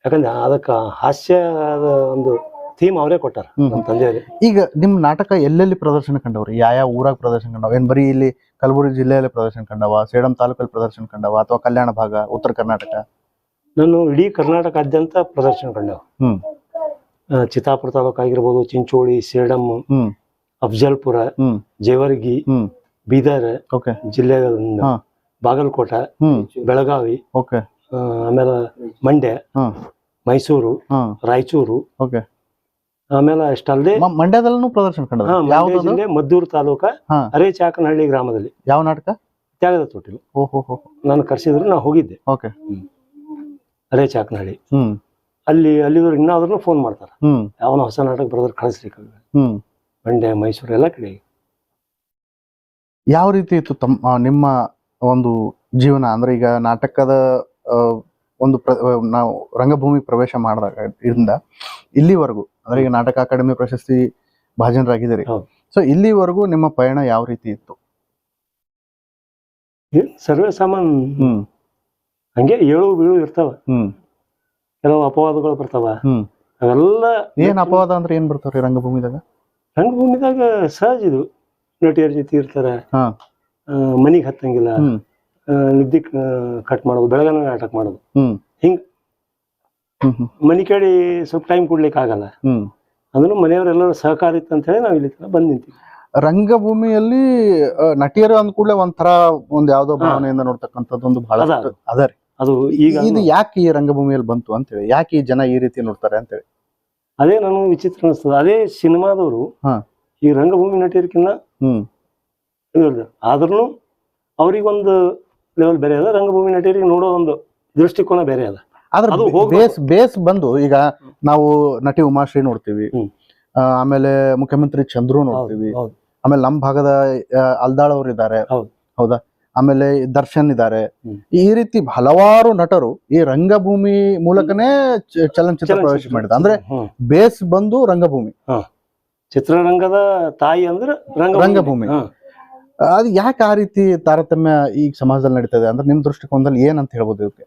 ಯಾಕಂದ್ರೆ ಅದಕ್ಕ ಹಾಸ್ಯದ ಒಂದು ಥೀಮ್ ಅವರೇ ಕೊಟ್ಟಾರ. ನಮ್ಮ ತಂದೆಯವರು. ಈಗ ನಿಮ್ ನಾಟಕ ಎಲ್ಲೆಲ್ಲಿ ಪ್ರದರ್ಶನ ಕಂಡವ್ರಿ? ಯಾವ ಯಾವ ಊರಾಗ ಪ್ರದರ್ಶನ ಕಂಡವ ಏನ್ ಬರೀ ಇಲ್ಲಿ ಕಲಬುರಗಿ ಜಿಲ್ಲೆಯಲ್ಲಿ ಪ್ರದರ್ಶನ ಕಂಡವ ಸೇಡಂ ತಾಲೂಕಲ್ಲಿ ಪ್ರದರ್ಶನ ಕಂಡವ ಅಥವಾ ಕಲ್ಯಾಣ ಭಾಗ ಉತ್ತರ ಕರ್ನಾಟಕ? ನಾನು ಇಡೀ ಕರ್ನಾಟಕಾದ್ಯಂತ ಪ್ರದರ್ಶನ ಕಂಡೆವು ಹ್ಮ್. ಚಿತ್ತಾಪುರ ತಾಲೂಕು ಆಗಿರ್ಬೋದು ಚಿಂಚೋಳಿ ಸೇಡಂ ಅಫಜಲ್ಪುರ ಜೇವರ್ಗಿ ಬೀದರ್ ಓಕೆ. ಜಿಲ್ಲೆ ಹಾ. ಬಾಗಲಕೋಟ ಬೆಳಗಾವಿ ಓಕೆ. ಆಮೇಲೆ ಮಂಡ್ಯ ಮೈಸೂರು ರಾಯಚೂರು ಓಕೆ. ಆಮೇಲೆ ಅಷ್ಟಲ್ಲದೆ ಮಂಡ್ಯದಲ್ಲೂ ಪ್ರದರ್ಶನ ಕಂಡದ? ಮದ್ದೂರು ತಾಲೂಕ ಅರೆ ಅರೇಚಾಕನಹಳ್ಳಿ ಗ್ರಾಮದಲ್ಲಿ. ಯಾವ ನಾಟಕ? ತ್ಯಾಗದ ತೊಟ್ಟಿಲು. ಓಹೋ ನಾನು ಕರೆಸಿದ್ರು ನಾ ಹೋಗಿದ್ದೆ. ಓಕೆ. ಅರೇಚಾಕನಹಳ್ಳಿ. ಹ್ಮ್. ಅಲ್ಲಿ ಅಲ್ಲಿದ್ರು ಇನ್ನಾದ್ರೂ ಫೋನ್ ಮಾಡ್ತಾರ. ಹ್ಮ್. ಯಾವನ ಹೊಸ ನಾಟಕ ಬರೋದ್ರ ಕಳಿಸ್ಲಿಕ್ಕೆ ಹ್ಮ್. ಮಂಡ್ಯ ಮೈಸೂರು ಎಲ್ಲ ಕಡೆ. ಯಾವ ರೀತಿ ಇತ್ತು ತಮ್ಮ ನಿಮ್ಮ ಒಂದು ಜೀವನ? ಅಂದ್ರೆ ಈಗ ನಾಟಕದ ಒಂದು ನಾವು ರಂಗಭೂಮಿ ಪ್ರವೇಶ ಮಾಡಿದಾಗ ಇಂದ ಇಲ್ಲಿವರೆಗೂ ಅಂದ್ರೆ ಈಗ ನಾಟಕ ಅಕಾಡೆಮಿ ಪ್ರಶಸ್ತಿ ಭಾಜನರಾಗಿದ್ದೀರಿ. ಹೌದು. ಸೊ ಇಲ್ಲಿವರೆಗೂ ನಿಮ್ಮ ಪಯಣ ಯಾವ ರೀತಿ ಇತ್ತು? ಸರ್ವೇ ಸಾಮಾನ್ ಹ್ಮ್. ಹಂಗೆ ಏಳು ಬೀಳು ಇರ್ತಾವ. ಹ್ಮ್. ಕೆಲವು ಅಪವಾದಗಳು ಬರ್ತಾವ. ಹ್ಮ್. ಅವೆಲ್ಲ ಏನ್ ಅಪವಾದ ಅಂದ್ರೆ ಏನ್ ಬರ್ತಾವ್ರಿ ರಂಗಭೂಮಿದಾಗ? ರಂಗಭೂಮಿದಾಗ ಸಹಜ ಇದು. ನಟಿಯರ ಜೊತೆ ಇರ್ತಾರ. ಹಾ. ಮನಿಗೆ ಹತ್ತಂಗಿಲ್ಲ. ಹ್ಮ್. ಆ, ನಿದ್ದೆ ಕಟ್ ಮಾಡೋದು ಬೆಳಗನ ನಾಟಕ ಮಾಡೋದು. ಹ್ಮ್. ಹಿಂಗ್ ಮನಿ ಕಡೆ ಸ್ವಲ್ಪ ಟೈಮ್ ಕೊಡ್ಲಿಕ್ಕೆ ಆಗಲ್ಲ ಹ್ಮ್. ಅದನ್ನು ಮನೆಯವರೆಲ್ಲರೂ ಸಹಕಾರ ಇತ್ತು ಅಂತ ಹೇಳಿ ನಾವು ಇಲ್ಲಿ ಬಂದ್ ನಿಂತೀವಿ ರಂಗಭೂಮಿಯಲ್ಲಿ ನಟಿಯರು ಅಂದ ಕೂಡಲೇ ಒಂಥರ ಒಂದ್ ಯಾವ್ದೋ ಭಾವನೆಯಿಂದ ನೋಡ್ತಕ್ಕಂಥದ್ದು ಒಂದು ಬಹಳ ಅದ. ಅದ ರೀ. ಅದು ಈಗ ಇದು ಯಾಕೆ ಈ ರಂಗಭೂಮಿಯಲ್ಲಿ ಬಂತು ಅಂತೇಳಿ ಯಾಕೆ ಈ ಜನ ಈ ರೀತಿ ನೋಡ್ತಾರೆ ಅಂತೇಳಿ ಅದೇ ನನಗೆ ವಿಚಿತ್ರ ಅನಿಸ್ತದೆ. ಅದೇ ಸಿನಿಮಾದವರು ಹಾ. ಈ ರಂಗಭೂಮಿ ನಟಿಯರ್ಕಿನ್ನ ಹ್ಮ್. ಆದ್ರೂ ಅವ್ರಿಗೊಂದು ಲೆವೆಲ್ ಬೇರೆ ಅದ. ರಂಗಭೂಮಿ ನಟಿಯರಿಗೆ ನೋಡೋ ಒಂದು ದೃಷ್ಟಿಕೋನ ಬೇರೆ ಅದ. ಆದ್ರೆ ಬೇಸ್ ಬೇಸ್ ಬಂದು ಈಗ ನಾವು ನಟಿ ಉಮಾಶ್ರೀ ನೋಡ್ತೀವಿ. ಆಮೇಲೆ ಮುಖ್ಯಮಂತ್ರಿ ಚಂದ್ರು ನೋಡ್ತೀವಿ. ಆಮೇಲೆ ನಮ್ಮ ಭಾಗದ ಅಲ್ದಾಳ್ ಅವರು ಇದ್ದಾರೆ. ಹೌದು. ಆಮೇಲೆ ದರ್ಶನ್ ಇದ್ದಾರೆ. ಈ ರೀತಿ ಹಲವಾರು ನಟರು ಈ ರಂಗಭೂಮಿ ಮೂಲಕನೇ ಚಲನಚಿತ್ರ ಪ್ರವೇಶ ಮಾಡಿದ ಅಂದ್ರೆ ಬೇಸ್ ಬಂದು ರಂಗಭೂಮಿ. ಚಿತ್ರರಂಗದ ತಾಯಿ ಅಂದ್ರೆ ರಂಗಭೂಮಿ. ಅದು ಯಾಕೆ ಆ ರೀತಿ ತಾರತಮ್ಯ ಈಗ ಸಮಾಜದಲ್ಲಿ ನಡೀತದೆ ಅಂದ್ರೆ ನಿಮ್ ದೃಷ್ಟಿಕೋನದಲ್ಲಿ ಏನಂತ ಅಂತ ಹೇಳ್ಬೋದು ಇದಕ್ಕೆ?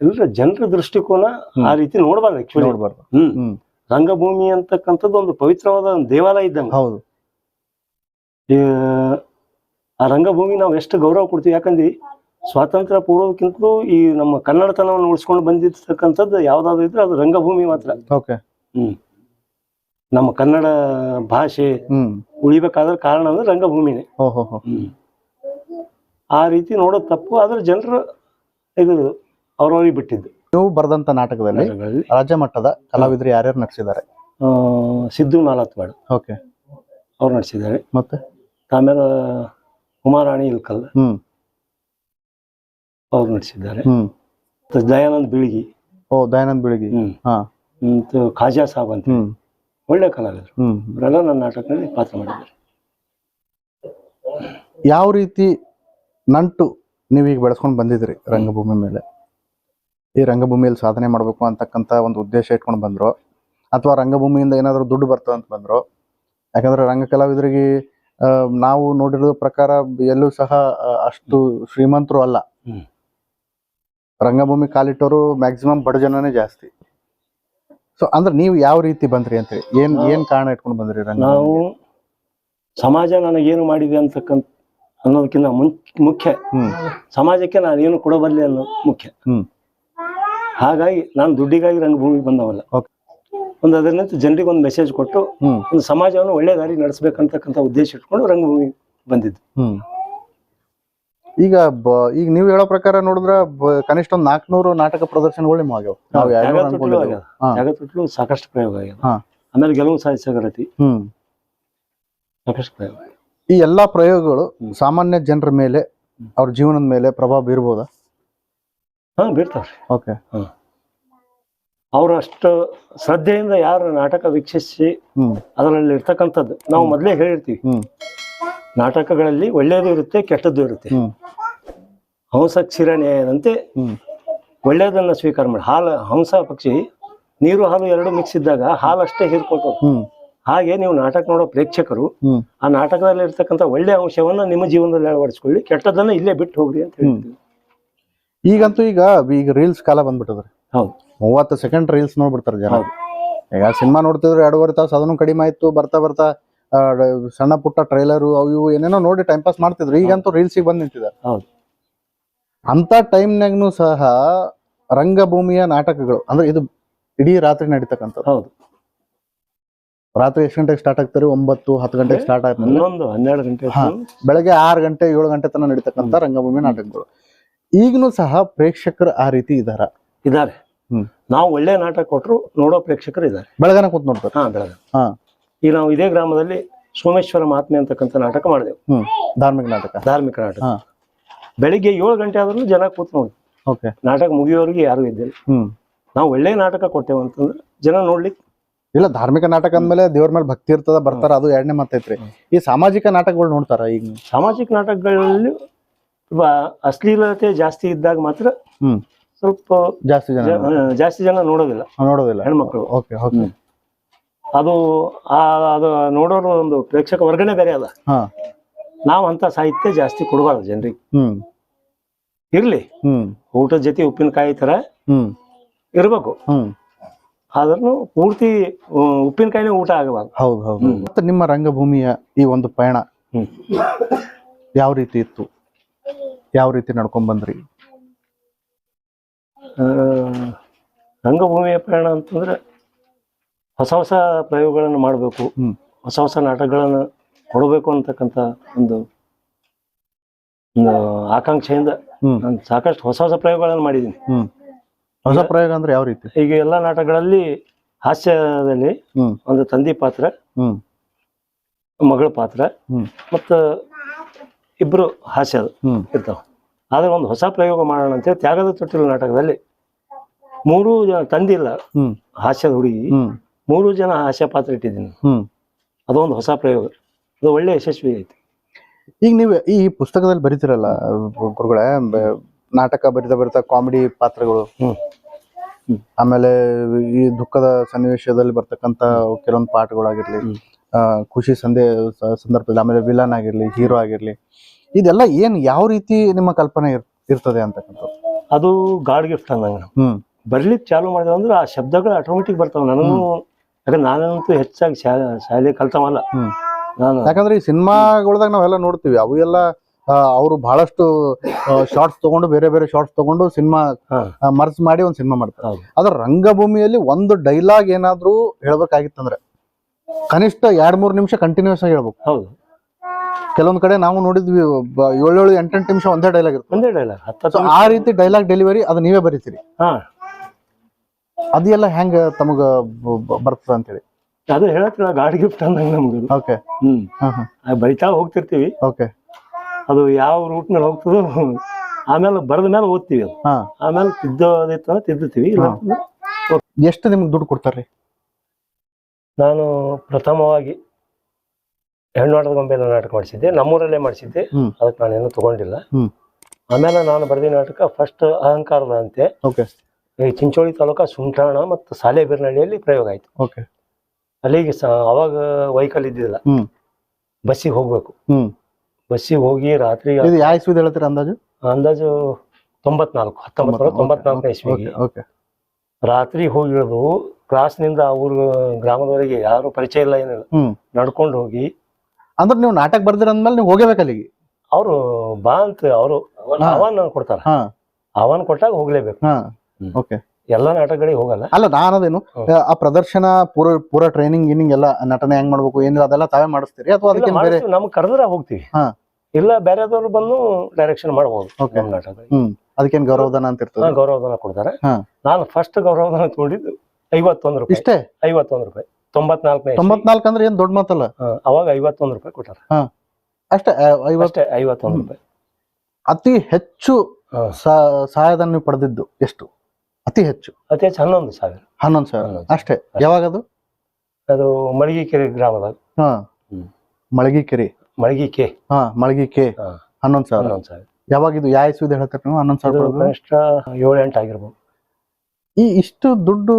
ಇಲ್ರಿ ಜನರ ದೃಷ್ಟಿಕೋನ ಆ ರೀತಿ ನೋಡ್ಬಾರ್ದು ಆಕ್ಚುಲಿ ನೋಡ್ಬಾರ್ದು. ಹ್ಮ್. ರಂಗಭೂಮಿ ಅಂತಕ್ಕಂಥದ್ದು ಒಂದು ಪವಿತ್ರವಾದ ಒಂದು ದೇವಾಲಯ ಇದ್ದಂಗೆ. ಹೌದು. ಆ ರಂಗಭೂಮಿ ನಾವು ಎಷ್ಟು ಗೌರವ ಕೊಡ್ತೀವಿ? ಯಾಕಂದ್ರೆ ಸ್ವಾತಂತ್ರ್ಯ ಪೂರ್ವಕ್ಕಿಂತಲೂ ಈ ನಮ್ಮ ಕನ್ನಡತನವನ್ನು ಉಳಿಸ್ಕೊಂಡು ಬಂದಿರ್ತಕ್ಕಂಥದ್ದು ಯಾವ್ದಾದ್ರು ಇದ್ರೆ ಅದು ರಂಗಭೂಮಿ ಮಾತ್ರ. ಓಕೆ. ಹ್ಮ್. ನಮ್ಮ ಕನ್ನಡ ಭಾಷೆ ಉಳಿಬೇಕಾದ್ರೆ ಕಾರಣ ಅಂದ್ರೆ ರಂಗಭೂಮಿನೇ. ಆ ರೀತಿ ನೋಡೋದು ತಪ್ಪು ಆದ್ರೆ ಜನರು ಇದು ಅವ್ರವ್ರಿಗೆ ಬಿಟ್ಟಿದ್ದು. ನೀವು ಬರೆದಂತ ನಾಟಕದಲ್ಲಿ. ರಾಜ್ಯ ಮಟ್ಟದ ಕಲಾವಿದರು ಯಾರ್ಯಾರು ನಟಿಸಿದ್ದಾರೆ? ಸಿದ್ದು ನಾಲತ್ವಾಡ್. ಓಕೆ. ಅವ್ರು ನಡೆಸಿದ್ದಾರೆ ಮತ್ತೆ? ಆಮೇಲೆ ಕುಮಾರಾಣಿ ಇಲ್ಕಲ್. ಹ್ಮ್. ಅವ್ರು ನಡೆಸಿದ್ದಾರೆ ಹ್ಮ್. ದಯಾನಂದ್ ಬಿಳಿಗಿ. ಓ ದಯಾನಂದ್ ಬಿಳಿಗಿ. ಹ್ಮ್. ಹಾ. ಖಾಜಾ ಸಾಬ್ ಅಂತ. ಹ್ಮ್. ಒಳ್ಳೆ ಕಲಾವಿದರು. ಹ್ಮ್. ಇವರೆಲ್ಲ ನನ್ನ ನಾಟಕದಲ್ಲಿ ಪಾತ್ರ ಮಾಡಿದ್ದಾರೆ. ಯಾವ ರೀತಿ ನಂಟು ನೀವೀಗ ಬೆಳೆಸ್ಕೊಂಡು ಬಂದಿದ್ರಿ ರಂಗಭೂಮಿ ಮೇಲೆ? ಈ ರಂಗಭೂಮಿಯಲ್ಲಿ ಸಾಧನೆ ಮಾಡಬೇಕು ಅಂತಕ್ಕಂಥ ಒಂದು ಉದ್ದೇಶ ಇಟ್ಕೊಂಡು ಬಂದರು. ಅಥವಾ ರಂಗಭೂಮಿಯಿಂದ ಏನಾದರೂ ದುಡ್ಡು ಬರ್ತದೆ ಅಂತ ಬಂದರು. ಯಾಕಂದರೆ ರಂಗ ಕಲಾವಿದರಿಗೆ ನಾವು ನೋಡಿರೋ ಪ್ರಕಾರ ಎಲ್ಲೂ ಸಹ ಅಷ್ಟು ಶ್ರೀಮಂತರು ಅಲ್ಲ. ರಂಗಭೂಮಿ ಕಾಲಿಟ್ಟವರು ಮ್ಯಾಕ್ಸಿಮಮ್ ಬಡ ಜನನೇ ಜಾಸ್ತಿ. ಸೊ ಅಂದ್ರೆ ನೀವು ಯಾವ ರೀತಿ ಬಂದ್ರಿ ಅಂತ ಏನ್ ಏನ್ ಕಾರಣ ಇಟ್ಕೊಂಡು ಬಂದ್ರಿ ರಂಗ ನಾವು ಸಮಾಜ ನನಗೇನು ಮಾಡಿದೆ ಅಂತಕ್ಕಂಥ ಅನ್ನೋದಕ್ಕಿಂತ ಮುಖ್ಯ. ಹ್ಮ್. ಸಮಾಜಕ್ಕೆ ನಾನು ಏನು ಕೊಡಬಲ್ಲೆ ಅನ್ನೋದು ಮುಖ್ಯ. ಹ್ಮ್. ಹಾಗಾಗಿ ನಾನು ದುಡ್ಡಿಗಾಗಿ ರಂಗಭೂಮಿ ಬಂದವಲ್ಲ. ಒಂದು ಅದರಿಂದ ಜನರಿಗೆ ಒಂದು ಮೆಸೇಜ್ ಕೊಟ್ಟು ಒಂದು ಸಮಾಜವನ್ನು ಒಳ್ಳೆ ದಾರಿ ನಡೆಸಬೇಕಂತಕ್ಕಂಥ ಉದ್ದೇಶ ಇಟ್ಕೊಂಡು ರಂಗಭೂಮಿ ಬಂದಿದ್ದು. ಈಗ ಈಗ ನೀವು ಹೇಳೋ ಪ್ರಕಾರ ನೋಡಿದ್ರ ಕನಿಷ್ಠ ಒಂದು ನಾಲ್ಕನೂರು ನಾಟಕ ಪ್ರದರ್ಶನಗಳು ನಿಮ್ಮ ಆಗ್ಯಾವ. ಸಾಕಷ್ಟು ಪ್ರಯೋಗ ಆಗ್ಯಾವ. ಆಮೇಲೆ ಗೆಲುವು ಹ್ಮ್. ಸಾಕಷ್ಟು ಪ್ರಯೋಗ ಈ ಎಲ್ಲಾ ಪ್ರಯೋಗಗಳು ಸಾಮಾನ್ಯ ಜನರ ಮೇಲೆ ಅವ್ರ ಜೀವನದ ಮೇಲೆ ಪ್ರಭಾವ ಬೀರ್ಬೋದಾ? ಹಾ ಬಿಡ್ತಾರೆ ಓಕೆ. ಅವ್ರು ಅವರಷ್ಟು ಶ್ರದ್ಧೆಯಿಂದ ಯಾರು ನಾಟಕ ವೀಕ್ಷಿಸಿ ಅದರಲ್ಲಿ ಇರ್ತಕ್ಕಂಥದ್ದು ನಾವು ಮೊದಲೇ ಹೇಳಿರ್ತೀವಿ. ನಾಟಕಗಳಲ್ಲಿ ಒಳ್ಳೇದು ಇರುತ್ತೆ ಕೆಟ್ಟದ್ದು ಇರುತ್ತೆ. ಹಂಸ ಕ್ಷೀರ ಒಳ್ಳೇದನ್ನ ಸ್ವೀಕಾರ ಮಾಡಿ. ಹಾಲು ಹಂಸ ಪಕ್ಷಿ ನೀರು ಹಾಲು ಎರಡು ಮಿಕ್ಸ್ ಇದ್ದಾಗ ಹಾಲು ಅಷ್ಟೇ ಹಾಗೆ ನೀವು ನಾಟಕ ನೋಡೋ ಪ್ರೇಕ್ಷಕರು ಆ ನಾಟಕದಲ್ಲಿ ಇರ್ತಕ್ಕಂಥ ಒಳ್ಳೆಯ ಅಂಶವನ್ನ ನಿಮ್ಮ ಜೀವನದಲ್ಲಿ ಅಳವಡಿಸ್ಕೊಳ್ಳಿ ಕೆಟ್ಟದನ್ನ ಇಲ್ಲೇ ಬಿಟ್ಟು ಹೋಗ್ರಿ ಅಂತ ಹೇಳ್ತೀವಿ. ಈಗಂತೂ ಈಗ ಈಗ ರೀಲ್ಸ್ ಕಾಲ ಬಂದ್ಬಿಟ್ಟದ್ರಿ. ಹೌದು. ಮೂವತ್ತು ಸೆಕೆಂಡ್ ರೀಲ್ಸ್ ನೋಡ್ಬಿಡ್ತಾರೆ ಜನ. ಈಗ ಸಿನಿಮಾ ನೋಡ್ತಿದ್ರು ಎರಡೂವರೆ ತಾಸು ಅದನ್ನು ಕಡಿಮೆ ಆಯ್ತು ಬರ್ತಾ ಬರ್ತಾ ಸಣ್ಣ ಪುಟ್ಟ ಟ್ರೈಲರು ಅವು ಇವು ಏನೇನೋ ನೋಡಿ ಟೈಮ್ ಪಾಸ್ ಮಾಡ್ತಿದ್ರು. ಈಗಂತೂ ರೀಲ್ಸಿಗೆ ಬಂದ್ ನಿಂತಿದ್ದಾರೆ. ಹೌದು. ಅಂತ ಟೈಮ್ನಾಗ್ನು ಸಹ ರಂಗಭೂಮಿಯ ನಾಟಕಗಳು ಅಂದ್ರೆ ಇದು ಇಡೀ ರಾತ್ರಿ ನಡೀತಕ್ಕಂಥದ್ದು. ಹೌದು. ರಾತ್ರಿ ಎಷ್ಟು ಗಂಟೆಗೆ ಸ್ಟಾರ್ಟ್ ಆಗ್ತಾರೆ ಒಂಬತ್ತು ಹತ್ತು ಗಂಟೆಗೆ ಸ್ಟಾರ್ಟ್ ಆಗ್ತದೆ. ಹನ್ನೆರಡು ಗಂಟೆ. ಬೆಳಗ್ಗೆ ಆರು ಗಂಟೆ ಏಳು ಗಂಟೆ ತನಕ ನಡೀತಕ್ಕಂಥ ರಂಗಭೂಮಿ ನಾಟಕಗಳು. ಈಗನು ಸಹ ಪ್ರೇಕ್ಷಕರು ಆ ರೀತಿ ಇದಾರ. ಇದ್ದಾರೆ ಹ್ಮ್. ನಾವು ಒಳ್ಳೆ ನಾಟಕ ಕೊಟ್ಟರು ನೋಡೋ ಪ್ರೇಕ್ಷಕರು ಇದ್ದಾರೆ ಬೆಳಗನ ಕೂತ್ ನೋಡ್ತಾರೆ ಹಾ ಬೆಳಗ್ಗೆ ಹಾ. ಈಗ ನಾವು ಇದೇ ಗ್ರಾಮದಲ್ಲಿ ಸೋಮೇಶ್ವರ ಮಹಾತ್ಮೆ ಅಂತಕ್ಕಂಥ ನಾಟಕ ಮಾಡಿದೆವು. ಹ್ಮ್. ಧಾರ್ಮಿಕ ನಾಟಕ. ಧಾರ್ಮಿಕ ನಾಟಕ. ಹಾ. ಬೆಳಿಗ್ಗೆ ಏಳು ಗಂಟೆ ಆದ್ರೂ ಜನ ಕೂತ್ ನೋಡಿ. ಓಕೆ. ನಾಟಕ ಮುಗಿಯೋರಿಗೆ ಯಾರು ಇದ್ದಿಲ್ಲ. ಹ್ಮ್. ನಾವು ಒಳ್ಳೆ ನಾಟಕ ಕೊಟ್ಟೆವು ಅಂತಂದ್ರೆ ಜನ ನೋಡ್ಲಿಕ್ಕೆ ಇಲ್ಲ ಧಾರ್ಮಿಕ ನಾಟಕ ಅಂದ್ಮೇಲೆ ದೇವ್ರ ಮೇಲೆ ಭಕ್ತಿ ಇರ್ತದ ಬರ್ತಾರ ಅದು ಎರಡನೇ ಮಾತೈತ್ರಿ. ಈ ಸಾಮಾಜಿಕ ನಾಟಕಗಳು ನೋಡ್ತಾರ ಈಗ ಸಾಮಾಜಿಕ ನಾಟಕಗಳಲ್ಲಿ ಸ್ವಲ್ಪ ಅಶ್ಲೀಲತೆ ಜಾಸ್ತಿ ಇದ್ದಾಗ ಮಾತ್ರ ಹ್ಮ್. ಸ್ವಲ್ಪ ಜಾಸ್ತಿ ಜನ ಜ- ಜಾಸ್ತಿ ಜನ ನೋಡೋದಿಲ್ಲ. ನೋಡೋದಿಲ್ಲ. ಹೆಣ್ಮಕ್ಳು. Okay okay. ಅದು ಆ ಅದು ನೋಡೋರು ಒಂದು ಪ್ರೇಕ್ಷಕ ವರ್ಗನೆ ಬೇರೆ ಅದ. ಹಾ. ನಾವು ಅಂತ ಸಾಹಿತ್ಯ ಜಾಸ್ತಿ ಕೊಡಬಾರ್ದು ಜನರಿಗೆ. ಹ್ಮ್. ಇರ್ಲಿ. ಹ್ಮ್. ಊಟದ ಜೊತೆ ಉಪ್ಪಿನಕಾಯಿ ತರ ಹ್ಮ್. ಇರ್ಬೇಕು. ಹ್ಮ್. ಆದ್ರೂ ಪೂರ್ತಿ ಆ, ಉಪ್ಪಿನಕಾಯಿನೇ ಊಟ ಆಗಬಾರ್ದು. ಹೌದು ಹೌದು ಮತ್ತೆ ನಿಮ್ಮ ರಂಗಭೂಮಿಯ ಈ ಒಂದು ಪಯಣ. ಯಾವ ರೀತಿ ಇತ್ತು? ಯಾವ ರೀತಿ ನಡ್ಕೊಂಡ್ ಬಂದ್ರಿ? ರಂಗಭೂಮಿಯ ಪ್ರಯಾಣ ಅಂತಂದ್ರೆ ಹೊಸ ಹೊಸ ಪ್ರಯೋಗಗಳನ್ನು ಮಾಡಬೇಕು. ಹೊಸ ಹೊಸ ನಾಟಕಗಳನ್ನು ಕೊಡಬೇಕು ಅಂತಕ್ಕಂಥ ಒಂದು ಆಕಾಂಕ್ಷೆಯಿಂದ ನಾನು ಸಾಕಷ್ಟು ಹೊಸ ಹೊಸ ಪ್ರಯೋಗಗಳನ್ನು ಮಾಡಿದ್ದೀನಿ. ಹೊಸ ಪ್ರಯೋಗ ಅಂದ್ರೆ ಯಾವ ರೀತಿ? ಈಗ ಎಲ್ಲಾ ನಾಟಕಗಳಲ್ಲಿ ಹಾಸ್ಯದಲ್ಲಿ ಒಂದು ತಂದಿ ಪಾತ್ರ ಮಗಳ ಪಾತ್ರ ಮತ್ತು ಇಬ್ರು ಹಾಸ್ಯದ ಹ್ಮ್. ಇರ್ತಾವ. ಆದ್ರೆ ಒಂದು ಹೊಸ ಪ್ರಯೋಗ ಮಾಡೋಣ ಅಂತೇಳಿ ತ್ಯಾಗದ ತೊಟ್ಟಿಲು ನಾಟಕದಲ್ಲಿ ಮೂರು ಜನ ತಂದಿಲ್ಲ ಹಾಸ್ಯದ ಹುಡುಗಿ. ಮೂರು ಜನ ಹಾಸ್ಯ ಪಾತ್ರ ಇಟ್ಟಿದ್ದೀನಿ. ಅದೊಂದು ಹೊಸ ಪ್ರಯೋಗ. ಅದು ಒಳ್ಳೆ ಯಶಸ್ವಿ ಐತಿ. ಈಗ ನೀವು ಈ ಪುಸ್ತಕದಲ್ಲಿ ಬರೀತಿರಲ್ಲ ಗುರುಗಳೇ ನಾಟಕ ಬರಿತಾ ಬರಿತಾ ಕಾಮಿಡಿ ಪಾತ್ರಗಳು. ಆಮೇಲೆ ಈ ದುಃಖದ ಸನ್ನಿವೇಶದಲ್ಲಿ ಬರ್ತಕ್ಕಂತ ಕೆಲವೊಂದು ಪಾಠಗಳಾಗಿರ್ಲಿ. ಖುಷಿ ಸಂದೇ ಸಂದರ್ಭದಲ್ಲಿ ಆಮೇಲೆ ವಿಲನ್ ಆಗಿರಲಿ ಹೀರೋ ಆಗಿರಲಿ ಇದೆಲ್ಲ ಏನ್ ಯಾವ ರೀತಿ ನಿಮ್ಮ ಕಲ್ಪನೆ ಇರ್- ಇರ್ತದೆ ಅಂತಕ್ಕಂಥದ್ದು? ಅದು ಗಾಡ್ ಗಿಫ್ಟ್ ಅಂದಂಗ ಹ್ಮ್. ಬರ್ಲಿಕ್ಕೆ ಚಾಲು ಮಾಡಿದ್ರೆ ಅಂದ್ರೆ ಆ ಶಬ್ದಗಳು ಆಟೋಮೆಟಿಕ್ ಬರ್ತಾವ. ನನಗೂ ಯಾಕಂದ್ರೆ ನಾನಂತೂ ಹೆಚ್ಚಾಗಿ ಶಾಲೆ ಶಾಲೆ ಕಲ್ತವಲ್ಲ. ನಾನು ಯಾಕಂದ್ರೆ ಈ ಸಿನಿಮಾಗಳ್ದಾಗ ನಾವೆಲ್ಲ ನೋಡ್ತೀವಿ. ಅವು ಎಲ್ಲ ಅವರು ಬಹಳಷ್ಟು ಶಾರ್ಟ್ಸ್ ತಗೊಂಡು ಬೇರೆ ಬೇರೆ ಶಾರ್ಟ್ಸ್ ತಗೊಂಡು ಸಿನಿಮಾ ಮರ್ಜ್ ಮಾಡಿ ಒಂದು ಸಿನಿಮಾ ಮಾಡ್ತಾರೆ. ಅದ್ರ ರಂಗಭೂಮಿಯಲ್ಲಿ ಒಂದು ಡೈಲಾಗ್ ಏನಾದ್ರೂ ಹೇಳ್ಬೇಕಾಗಿತ್ತಂದ್ರೆ ಕನಿಷ್ಠ ಎರಡ್ ಮೂರ್ ನಿಮಿಷ ಕಂಟಿನ್ಯೂಸ್ ಆಗಿ ಹೇಳ್ಬೇಕು. ಹೌದು. ಕೆಲವೊಂದ್ ಕಡೆ ನಾವು ನೋಡಿದ್ವಿ ಬ- ಏಳೇಳು ಎಂಟೆಂಟು ನಿಮಿಷ ಒಂದೇ ಡೈಲಾಗ್ ಇರುತ್ತೆ. ಒಂದೇ ಡೈಲಾಗ್ ಹತ್ತು ಆ ರೀತಿ ಡೈಲಾಗ್ ಡೆಲಿವರಿ ಅದು ನೀವೇ ಬರೀತೀರಿ. ಹಾ. ಅದೆಲ್ಲ ಹೆಂಗ ತಮಗ ಬ- ಬ- ಬರ್ತದ ಅಂತೇಳಿ. ಅದು ಹೇಳತ್ತಿಲ್ಲ ಗಾಡ್ ಗಿಫ್ಟ್ ಅಂದಂಗ ನಮ್ಗೆ ಅದು. ಓಕೆ ಹ್ಮ್. ಬರಿತಾ ಹೋಗ್ತಿರ್ತೀವಿ. ಓಕೆ ಅದು ಯಾವ ರೂಟ್ ಮೇಲೆ ಹೋಗ್ತದೋ ಆಮೇಲೆ ಬರೆದ ಮೇಲೆ ಓದ್ತೀವಿ ಅದು. ಹಾ. ಆಮೇಲೆ ತಿದ್ದೋದಿತ್ತು ತಿದ್ದುತ್ತೀವಿ ಇಲ್ಲ ಅಂತಂದ್ರೆ ಎಷ್ಟು ನಿಮ್ಗೆ ದುಡ್ಡು ಕೊಡ್ತಾರ್ರಿ? ನಾನು ಪ್ರಥಮವಾಗಿ ಹೆಣ್ಣಾಟದ ಗೊಂಬೆನ ನಾಟಕ ಮಾಡಿಸಿದ್ದೆ. ನಮ್ಮೂರಲ್ಲೇ ಮಾಡಿಸಿದ್ದೆ. ಅದಕ್ಕೆ ನಾನೇನು ತಗೊಂಡಿಲ್ಲ. ಆಮೇಲೆ ನಾನು ಬರೆದ ನಾಟಕ ಫಸ್ಟ್ ಅಹಂಕಾರದ ಅಂತೆ ಈ ಚಿಂಚೋಳಿ ತಾಲೂಕಾ ಸುಂಟಾಣ ಮತ್ತು ಸಾಲೆಬೀರ್ನಹಳ್ಳಿಯಲ್ಲಿ ಪ್ರಯೋಗ ಆಯ್ತು. ಓಕೆ ಅಲ್ಲಿಗೆ ಅವಾಗ ವೆಹಿಕಲ್ ಇದ್ದಿಲ್ಲ. ಬಸ್ಸಿಗೆ ಹೋಗ್ಬೇಕು. ಬಸ್ಸಿಗೆ ಹೋಗಿ ರಾತ್ರಿ ಅಂದಾಜು? ಅಂದಾಜು ತೊಂಬತ್ನಾಲ್ಕು ಹತ್ತೊಂಬತ್ತು ತೊಂಬತ್ನಾಲ್ಕು ತೊಂಬತ್ನಾಲ್ಕನೇ ಇಸ್ವಿಗೆ. ರಾತ್ರಿ ಹೋಗಿರೋದು ಕ್ಲಾಸ್ನಿಂದ ಅವ್ರ ಗ್ರಾಮದವರೆಗೆ ಯಾರು ಪರಿಚಯ ಇಲ್ಲ ಏನಿಲ್ಲ. ನಡ್ಕೊಂಡು ಹೋಗಿ. ಅಂದ್ರೆ ನೀವು ನಾಟಕ ಬರ್ದಿರ ಅಂದ್ಮೇಲೆ ನೀವು ಹೋಗಬೇಕು ಅಲ್ಲಿಗೆ ಅವರು ಬಾ ಅಂತ ಅವರು. ಆಹ್ವಾನ ಕೊಡ್ತಾರ. ಹಾ. ಆಹ್ವಾನ ಕೊಟ್ಟಾಗ ಹೋಗ್ಲೇಬೇಕು. ಎಲ್ಲ ಓಕೆ. ಎಲ್ಲಾ ನಾಟಕಗಳಿಗೆ ಹೋಗಲ್ಲ. ಅಲ್ಲ ನಾನದೇನು ಆ ಪ್ರದರ್ಶನ ಪೂರ ಪೂರ ಟ್ರೈನಿಂಗ್ ಗಿನಿಂಗ್ ಎಲ್ಲ ನಟನೆ ಹೆಂಗ್ ಮಾಡ್ಬೇಕು ಏನಿಲ್ಲ ಅದೆಲ್ಲ ತಾವೇ ಮಾಡಿಸ್ತೀರಿ? ಅಥವಾ ನಮ್ಗೆ ಅದಕ್ಕೆ ಬೇರೆ ಮಾಡಿಸ್ತೀವಿ, ನಮ್ಗ್ ಕರೆದ್ರ ಹೋಗ್ತೀವಿ. ಹಾ. ಇಲ್ಲ ಬೇರೆದವ್ರು ಬಂದು ಡೈರೆಕ್ಷನ್ ಮಾಡಬಹುದು. ನಮ್ಮ ನಾಟಕ ಅದಕ್ಕೇನ್ ಗೌರವಧನ ಅಂತ ಇರ್ತದೆ? ಗೌರವಧನ ಕೊಡ್ತಾರೆ. ನಾನು ಫಸ್ಟ್ ಗೌರವಧನ ತಗೊಂಡಿದ್ದು ಐವತ್ತೊಂದು ರೂಪಾಯಿ. ಇಷ್ಟೇ? ಐವತ್ತೊಂದು ರೂಪಾಯಿ. ತೊಂಬತ್ನಾಲ್ಕನೇ ತೊಂಬತ್ನಾಲ್ಕು ಅಂದ್ರೆ ಏನ್ ದೊಡ್ಡ ಮಾತಲ್ಲ? ಅವಾಗ ಐವತ್ತೊಂದು ರೂಪಾಯಿ ಕೊಟ್ಟಾರ. ಅಷ್ಟೇ ಐವತ್ತು ಅಷ್ಟೇ ಐವತ್ತೊಂದು ರೂಪಾಯಿ. ಅತಿ ಹೆಚ್ಚು. ಸಹಾಯಧನ ನೀವು ಪಡೆದಿದ್ದು ಎಷ್ಟು? ಅತಿ ಹೆಚ್ಚು? ಅತಿ ಹೆಚ್ಚು ಹನ್ನೊಂದು ಸಾವಿರ. ಹನ್ನೊಂದು ಸಾವಿರ. ಅಷ್ಟೇ. ಯಾವಾಗ ಅದು ಮಳಗಿಕೆರೆ ಗ್ರಾಮದಾಗ. ಹಾ. ಮಳಗಿಕೆರೆ. ಮಳಗಿಕೆ. ಹಾ ಮಳಗಿಕೆ. ಹನ್ನೊಂದು ಸಾವಿರ. ಹನ್ನೊಂದು ಸಾವಿರ. ಯಾವಾಗ ಇದು ಯಾವ ಇಸ್ವಿದ ಹೇಳ್ತಾರೆ ನೀವು? ಹನ್ನೊಂದು ಸಾವಿರ ಅದು? ಕನಿಷ್ಠ ಏಳು ಎಂಟು ಆಗಿರ್ಬೋದು. ಈ ಇಷ್ಟು ದುಡ್ಡು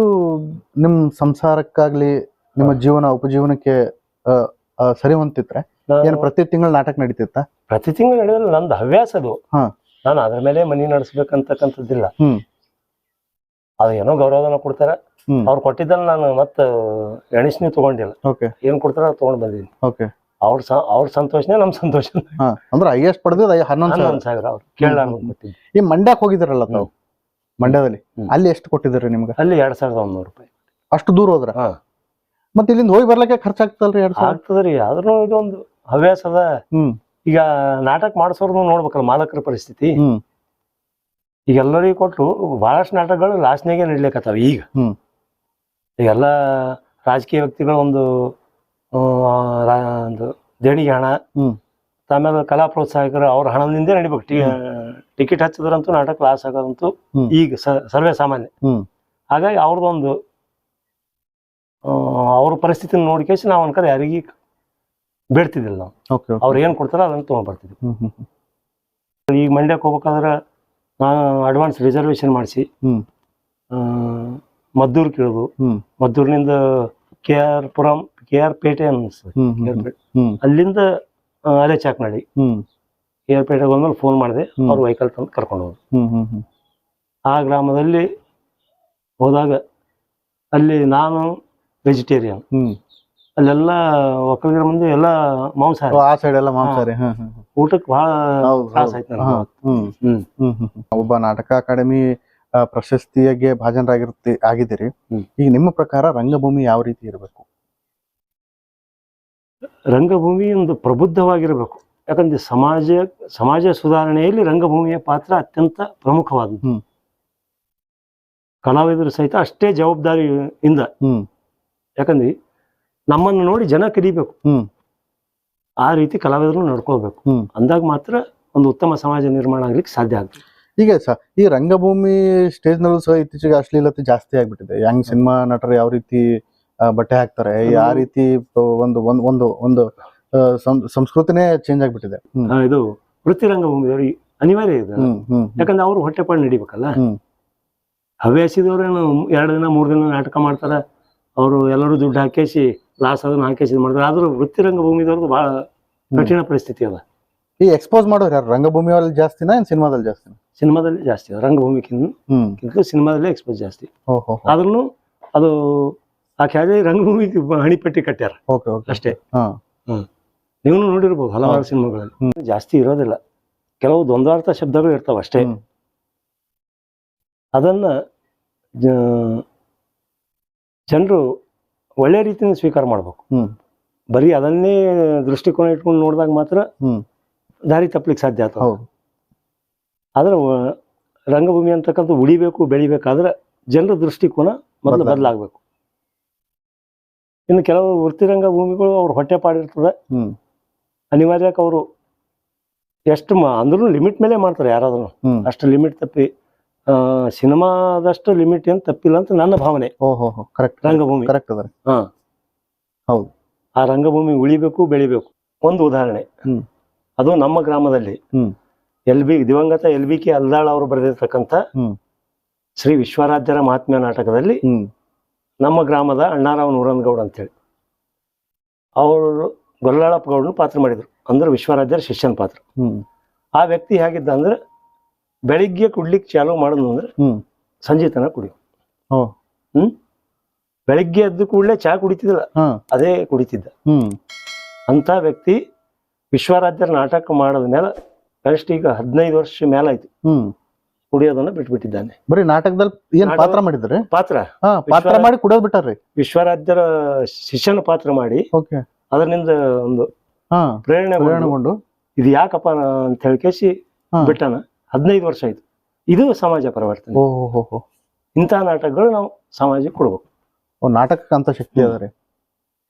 ನಿಮ್ ಸಂಸಾರಕ್ಕಾಗ್ಲಿ ನಿಮ್ಮ ಜೀವನ ಉಪಜೀವನಕ್ಕೆ ಸರಿ ಹೊಂತಿದ್ರೆ ನಾನು ಏನ್ ಪ್ರತಿ ತಿಂಗಳು ನಾಟಕ ನಡೀತಿತ್ತ? ಪ್ರತಿ ತಿಂಗಳು ನಡೆಯೋದು ನಂದು ಹವ್ಯಾಸ ಅದು. ಹಾ. ನಾನು ಅದ್ರ ಮೇಲೆ ಮನಿ ನಡೆಸ್ಬೇಕಂತಕ್ಕಂಥದ್ದಿಲ್ಲ. ಅದ ಏನೋ ಗೌರವನ ಕೊಡ್ತಾರ. ಅವ್ರು ಕೊಟ್ಟಿದ್ದನ್ನ ನಾನು ಮತ್ತೆ ಎಣಿಸ್ನೇ ತಗೊಂಡಿಲ್ಲ. ಓಕೆ. ಏನ್ ಕೊಡ್ತಾರ ತಗೊಂಡ್ ಬಂದಿದ್ದೀನಿ. ಓಕೆ. ಅವ್ರ ಅವ್ರ ಸಂತೋಷನೇ ನಮ್ ಸಂತೋಷ. ಅಂದ್ರೆ ಹೈಯೆಸ್ಟ್ ಪಡೆದಿದ್ದು ಹನ್ನೊಂದು ಸಾವಿರ. ಅವ್ರು. ಕೇಳಿ ಈ ಮಂಡ್ಯಕ್ಕೆ ಹೋಗಿದ್ರಲ್ಲ ತಾವು? ಮಂಡ್ಯದಲ್ಲಿ? ಅಲ್ಲಿ ಎಷ್ಟು ಕೊಟ್ಟಿದ್ರಿ ನಿಮ್ಗೆ? ಅಲ್ಲಿ ಎರಡ್ ಸಾವಿರದ ಒಂದೂರು ರೂಪಾಯಿ. ಅಷ್ಟು ದೂರ ಹೋದ್ರ? ಹಾ. ಮತ್ತೆ ಇಲ್ಲಿಂದ ಹೋಗಿ ಬರ್ಲಿಕ್ಕೆ ಖರ್ಚಾಗ್ತದಲ್ರಿ ಎರಡ್ ಸಾವಿರ? ಆಗ್ತದ್ರಿ ಆದ್ರೂ ಇದೊಂದು ಹವ್ಯಾಸ ಅದ. ಹ್ಮ್. ಈಗ ನಾಟಕ ಮಾಡಿಸೋರ್ನು ನೋಡ್ಬೇಕಲ್ಲ ಮಾಲಕರ ಪರಿಸ್ಥಿತಿ. ಹ್ಮ್. ಈಗ ಎಲ್ಲರಿಗೂ ಕೊಟ್ಟು ಬಹಳಷ್ಟು ನಾಟಕಗಳು ಲಾಸ್ಟ್ನಾಗೆ ನಡಿಲಿಕ್ಕತ್ತಾವ ಈಗ. ಹ್ಮ್. ಈಗೆಲ್ಲ ರಾಜಕೀಯ ವ್ಯಕ್ತಿಗಳ ಒಂದು ಆ, ರಾ- ಒಂದು ದೇಣಿಗೆ ಹಣ ಹ್ಮ್. ಆಮೇಲೆ ಕಲಾ ಪ್ರೋತ್ಸಾಹಕರು ಅವ್ರ ಹಣದಿಂದ ನಡಿಬೇಕು. ಟಿಕೆಟ್ ಹಚ್ಚಿದ್ರಂತೂ ನಾಟಕ ಲಾಸ್ ಆಗೋದಂತೂ ಈಗ ಸರ್ವೇ ಸಾಮಾನ್ಯ. ಹಾಗಾಗಿ ಅವ್ರದೊಂದು ಅವ್ರ ಪರಿಸ್ಥಿತಿನ ನೋಡ್ಕೇಸಿ ನಾವು ಅನ್ಕರೆ ಯಾರಿಗೂ ಬೇಡ್ತಿದ್ದಿಲ್ಲ ನಾವು. ಅವ್ರು ಏನ್ ಕೊಡ್ತಾರ ಅದನ್ನ ತಗೊಂಡ್ ಬರ್ತಿದ್ವಿ ಹ್ಮ್ ಹ್ಮ್. ಈಗ ಮಂಡ್ಯಕ್ಕೆ ಹೋಗ್ಬೇಕಾದ್ರೆ ನಾನು ಅಡ್ವಾನ್ಸ್ ರಿಸರ್ವೇಶನ್ ಮಾಡಿಸಿ. ಮದ್ದೂರ್ ಕೇಳುದು. ಮದ್ದೂರ್ನಿಂದ K R Puram K R Pete ಅನ್ಸ್ತದೆ ಅಲ್ಲಿಂದ ಚೆಕ್ ಚಾಕ್ನಳ್ಳಿ ಆರ್ ಬಂದ್ಮೇಲೆ ಫೋನ್ ಮಾಡಿದೆ. ಅವ್ರು ವೆಹಿಕಲ್ ತಂದು ಕರ್ಕೊಂಡು ಹೋದ್ರು. ಹ್ಮ್ ಹ್ಮ್ ಹ್ಮ್. ಆ ಗ್ರಾಮದಲ್ಲಿ ಹೋದಾಗ ಅಲ್ಲಿ ನಾನು ವೆಜಿಟೇರಿಯನ್ ಹ್ಮ್. ಅಲ್ಲೆಲ್ಲ ಒಕ್ಕಲಿಗರ ಮುಂದೆ ಎಲ್ಲ ಮಾಂಸಾಹಾರಿ. ಆ ಸೈಡ್ ಎಲ್ಲ ಹ್ಮ್. ಊಟಕ್ಕೆ ಬಹಳ ತ್ರಾಸ. ಹ್ಮ್. ಒಬ್ಬ ನಾಟಕ ಅಕಾಡೆಮಿ ಪ್ರಶಸ್ತಿಯಾಗಿ ಪ್ರಶಸ್ತಿಗೆ ಭಾಜನರಾಗಿರ್ತಿ ಆಗಿದ್ದೀರಿ. ಈಗ ನಿಮ್ಮ ಪ್ರಕಾರ ರಂಗಭೂಮಿ ಯಾವ ರೀತಿ ಇರಬೇಕು? ರಂಗಭೂಮಿ ಒಂದು ಪ್ರಬುದ್ಧವಾಗಿರಬೇಕು. ಯಾಕಂದ್ರೆ ಸಮಾಜ ಸಮಾಜ ಸುಧಾರಣೆಯಲ್ಲಿ ರಂಗಭೂಮಿಯ ಪಾತ್ರ ಅತ್ಯಂತ ಪ್ರಮುಖವಾದದ್ದು. ಕಲಾವಿದರು ಸಹಿತ ಅಷ್ಟೇ ಜವಾಬ್ದಾರಿಯಿಂದ. ಹ್ಮ್. ಯಾಕಂದ್ರೆ ನಮ್ಮನ್ನು ನೋಡಿ ಜನ ಕಲಿಬೇಕು ಹ್ಮ್. ಆ ರೀತಿ ಕಲಾವಿದರು ನಡ್ಕೋಬೇಕು ಹ್ಮ್. ಅಂದಾಗ ಮಾತ್ರ ಒಂದು ಉತ್ತಮ ಸಮಾಜ ನಿರ್ಮಾಣ ಆಗ್ಲಿಕ್ಕೆ ಸಾಧ್ಯ ಆಗ್ತದೆ. ಈಗ ಸ ಈ ರಂಗಭೂಮಿ ಸ್ಟೇಜ್ ನಲ್ಲೂ ಸಹ ಇತ್ತೀಚೆಗೆ ಅಶ್ಲೀಲತೆ ಜಾಸ್ತಿ ಆಗ್ಬಿಟ್ಟಿದೆ. ಹೆಂಗ್ ಸಿನಿಮಾ ನಟರು ಯಾವ ರೀತಿ ಬಟ್ಟೆ ಹಾಕ್ತಾರೆ. ಆ ರೀತಿ ಒಂದು ಒಂದು ಒಂದು ಸಂಸ್ಕೃತಿನೇ ಚೇಂಜ್ ಆಗ್ಬಿಟ್ಟಿದೆ. ಇದು ವೃತ್ತಿ ರಂಗಭೂಮಿ ಅನಿವಾರ್ಯ ಇದೆ. ಯಾಕಂದ್ರೆ ಅವ್ರು ಹೊಟ್ಟೆಪಾಡು ನಡಿಬೇಕಲ್ಲ. ಹವ್ಯಾಸಿದವ್ರೇನು ಎರಡು ದಿನ ಮೂರು ದಿನ ನಾಟಕ ಮಾಡ್ತಾರ. ಅವರು ಎಲ್ಲರೂ ದುಡ್ಡು ಹಾಕೇಸಿ ಲಾಸ್ ಅದನ್ನ ಹಾಕೇಸಿ ಮಾಡ್ತಾರೆ. ಆದ್ರೂ ವೃತ್ತಿ ರಂಗಭೂಮಿದವ್ರದ್ದು ಬಹಳ ಕಠಿಣ ಪರಿಸ್ಥಿತಿ ಅದ. ಈ ಎಕ್ಸ್ಪೋಸ್ ಮಾಡೋರು ಯಾರು? ರಂಗಭೂಮಿಯಲ್ಲಿ ಜಾಸ್ತಿನಾ ಏನ್ ಸಿನಿಮಾದಲ್ಲಿ ಜಾಸ್ತಿ ಸಿನಿಮಾದಲ್ಲಿ ಜಾಸ್ತಿ ಹ್ಮ್. ಸಿನಿಮಾದಲ್ಲೇ ಎಕ್ಸ್ಪೋಸ್ ಜಾಸ್ತಿ. ಆದ್ರೂ ಅದು ಆ ಖ್ಯಾತಿ ರಂಗಭೂಮಿ ಹಣಿಪಟ್ಟಿ ಕಟ್ಟ್ಯಾರ. ಓಕೆ ಓಕೆ ಅಷ್ಟೇ. ನೀವು ನೋಡಿರ್ಬೋದು ಹಲವಾರು ಸಿನಿಮಾಗಳಲ್ಲಿ. ಜಾಸ್ತಿ ಇರೋದಿಲ್ಲ. ಕೆಲವು ದ್ವಂದ್ವಾರ್ಥ ಶಬ್ದಗಳು ಇರ್ತಾವ ಅಷ್ಟೇ. ಅದನ್ನ ಜನರು ಒಳ್ಳೆ ರೀತಿಯಿಂದ ಸ್ವೀಕಾರ ಮಾಡ್ಬೇಕು. ಹ್ಮ್. ಬರೀ ಅದನ್ನೇ ದೃಷ್ಟಿಕೋನ ಇಟ್ಕೊಂಡು ನೋಡಿದಾಗ ಮಾತ್ರ ಹ್ಮ್. ದಾರಿ ತಪ್ಪಲಿಕ್ಕೆ ಸಾಧ್ಯ ಆಗ್ತದೆ ಆದ್ರೆ ರಂಗಭೂಮಿ ಅಂತಕ್ಕಂಥ ಉಳಿಬೇಕು ಬೆಳಿಬೇಕಾದ್ರೆ ಜನರ ದೃಷ್ಟಿಕೋನ ಮೊದಲು ಬದ್ಲಾಗ್ಬೇಕು. ಇನ್ನು ಕೆಲವು ವೃತ್ತಿರಂಗ ಭೂಮಿಗಳು ಅವ್ರ ಹೊಟ್ಟೆ ಪಾಡಿರ್ತದೆ. ಹ್ಮ್. ಅನಿವಾರ್ಯಕ್ಕೆ ಅವರು ಎಷ್ಟು ಅಂದ್ರೂ ಲಿಮಿಟ್ ಮೇಲೆ ಮಾಡ್ತಾರೆ ಯಾರಾದ್ರೂ. ಅಷ್ಟು ಲಿಮಿಟ್ ತಪ್ಪಿ ಆ, ಸಿನಿಮಾದಷ್ಟು ಲಿಮಿಟ್ ಏನು ತಪ್ಪಿಲ್ಲ ಅಂತ ನನ್ನ ಭಾವನೆ. ಓಹೋ ಕರೆಕ್ಟ್ ರಂಗಭೂಮಿ. ಕರೆಕ್ಟ್ ಅದ ಹಾ. ಹೌದು. ಆ ರಂಗಭೂಮಿ ಉಳಿಬೇಕು ಬೆಳಿಬೇಕು. ಒಂದು ಉದಾಹರಣೆ. ಅದು ನಮ್ಮ ಗ್ರಾಮದಲ್ಲಿ. ಹ್ಮ್. ಎಲ್ ಬಿ ದಿವಂಗತ ಎಲ್ ಬಿ ಕೆ ಅಲ್ದಾಳ್ ಅವರು ಬರೆದಿರ್ತಕ್ಕಂಥ ಶ್ರೀ ವಿಶ್ವರಾಧ್ಯರ ಮಹಾತ್ಮ್ಯ ನಾಟಕದಲ್ಲಿ ಹ್ಮ್. ನಮ್ಮ ಗ್ರಾಮದ ಅಣ್ಣಾರಾವ್ ನೂರಂದಗೌಡ ಅಂತೇಳಿ. ಅವರು ಗೊಲ್ಲಾಳಪ್ಪ ಗೌಡನ ಪಾತ್ರ ಮಾಡಿದ್ರು. ಅಂದ್ರೆ ವಿಶ್ವರಾಜ್ಯರ ಶಿಷ್ಯನ ಪಾತ್ರ. ಆ ವ್ಯಕ್ತಿ ಹೇಗಿದ್ದ ಅಂದ್ರೆ ಬೆಳಿಗ್ಗೆ ಕುಡ್ಲಿಕ್ಕೆ ಚಾಲು ಮಾಡೋದು ಅಂದ್ರೆ ಹ್ಮ್. ಸಂಜೆ ತನಕ ಕುಡಿಯೋ. ಹ್ಮ್? ಬೆಳಿಗ್ಗೆ ಎದ್ದು ಕೂಡಲೇ ಚಹಾ ಕುಡಿತಿದ್ದಿಲ್ಲ. ಅದೇ ಕುಡಿತಿದ್ದ. ಹ್ಮ್. ಅಂತ ವ್ಯಕ್ತಿ ವಿಶ್ವರಾಜ್ಯರ ನಾಟಕ ಮಾಡಿದ ಮೇಲೆ ಕನಿಷ್ಠ ಈಗ ಹದಿನೈದು ವರ್ಷ ಮೇಲಾಯ್ತು. ಕುಡಿಯೋದನ್ನ ಬಿಟ್ಬಿಟ್ಟಿದ್ದಾನೆ. ಬರೀ ನಾಟಕದಲ್ಲಿ ಏನ್ ಪಾತ್ರ ಮಾಡಿದ್ರಿ ಪಾತ್ರ. ಹಾ ಪಾತ್ರ ಮಾಡಿ ಕುಡಿಯೋದ್ ಬಿಟ್ಟಾರ್ರಿ. ವಿಶ್ವರಾಧ್ಯರ ಶಿಷ್ಯನ ಪಾತ್ರ ಮಾಡಿ ಓಕೆ. ಅದರಿಂದ ಒಂದು ಹಾ ಪ್ರೇರಣೆ ಪ್ರೇರಣೆಗೊಂಡು. ಇದು ಯಾಕಪ್ಪ ಅಂತ ಹೇಳಿ ಕೇಸಿ ಹಾ. ಬಿಟ್ಟನ. ಹದಿನೈದು ವರ್ಷ ಆಯ್ತು. ಇದು ಸಮಾಜ ಪರಿವರ್ತನೆ. ಇಂತಹ ನಾಟಕಗಳು ನಾವು ಸಮಾಜಕ್ಕೆ ಕೊಡ್ಬೇಕು. ನಾಟಕಕ್ಕಂತ ಶಕ್ತಿ ಅದ ರೀ.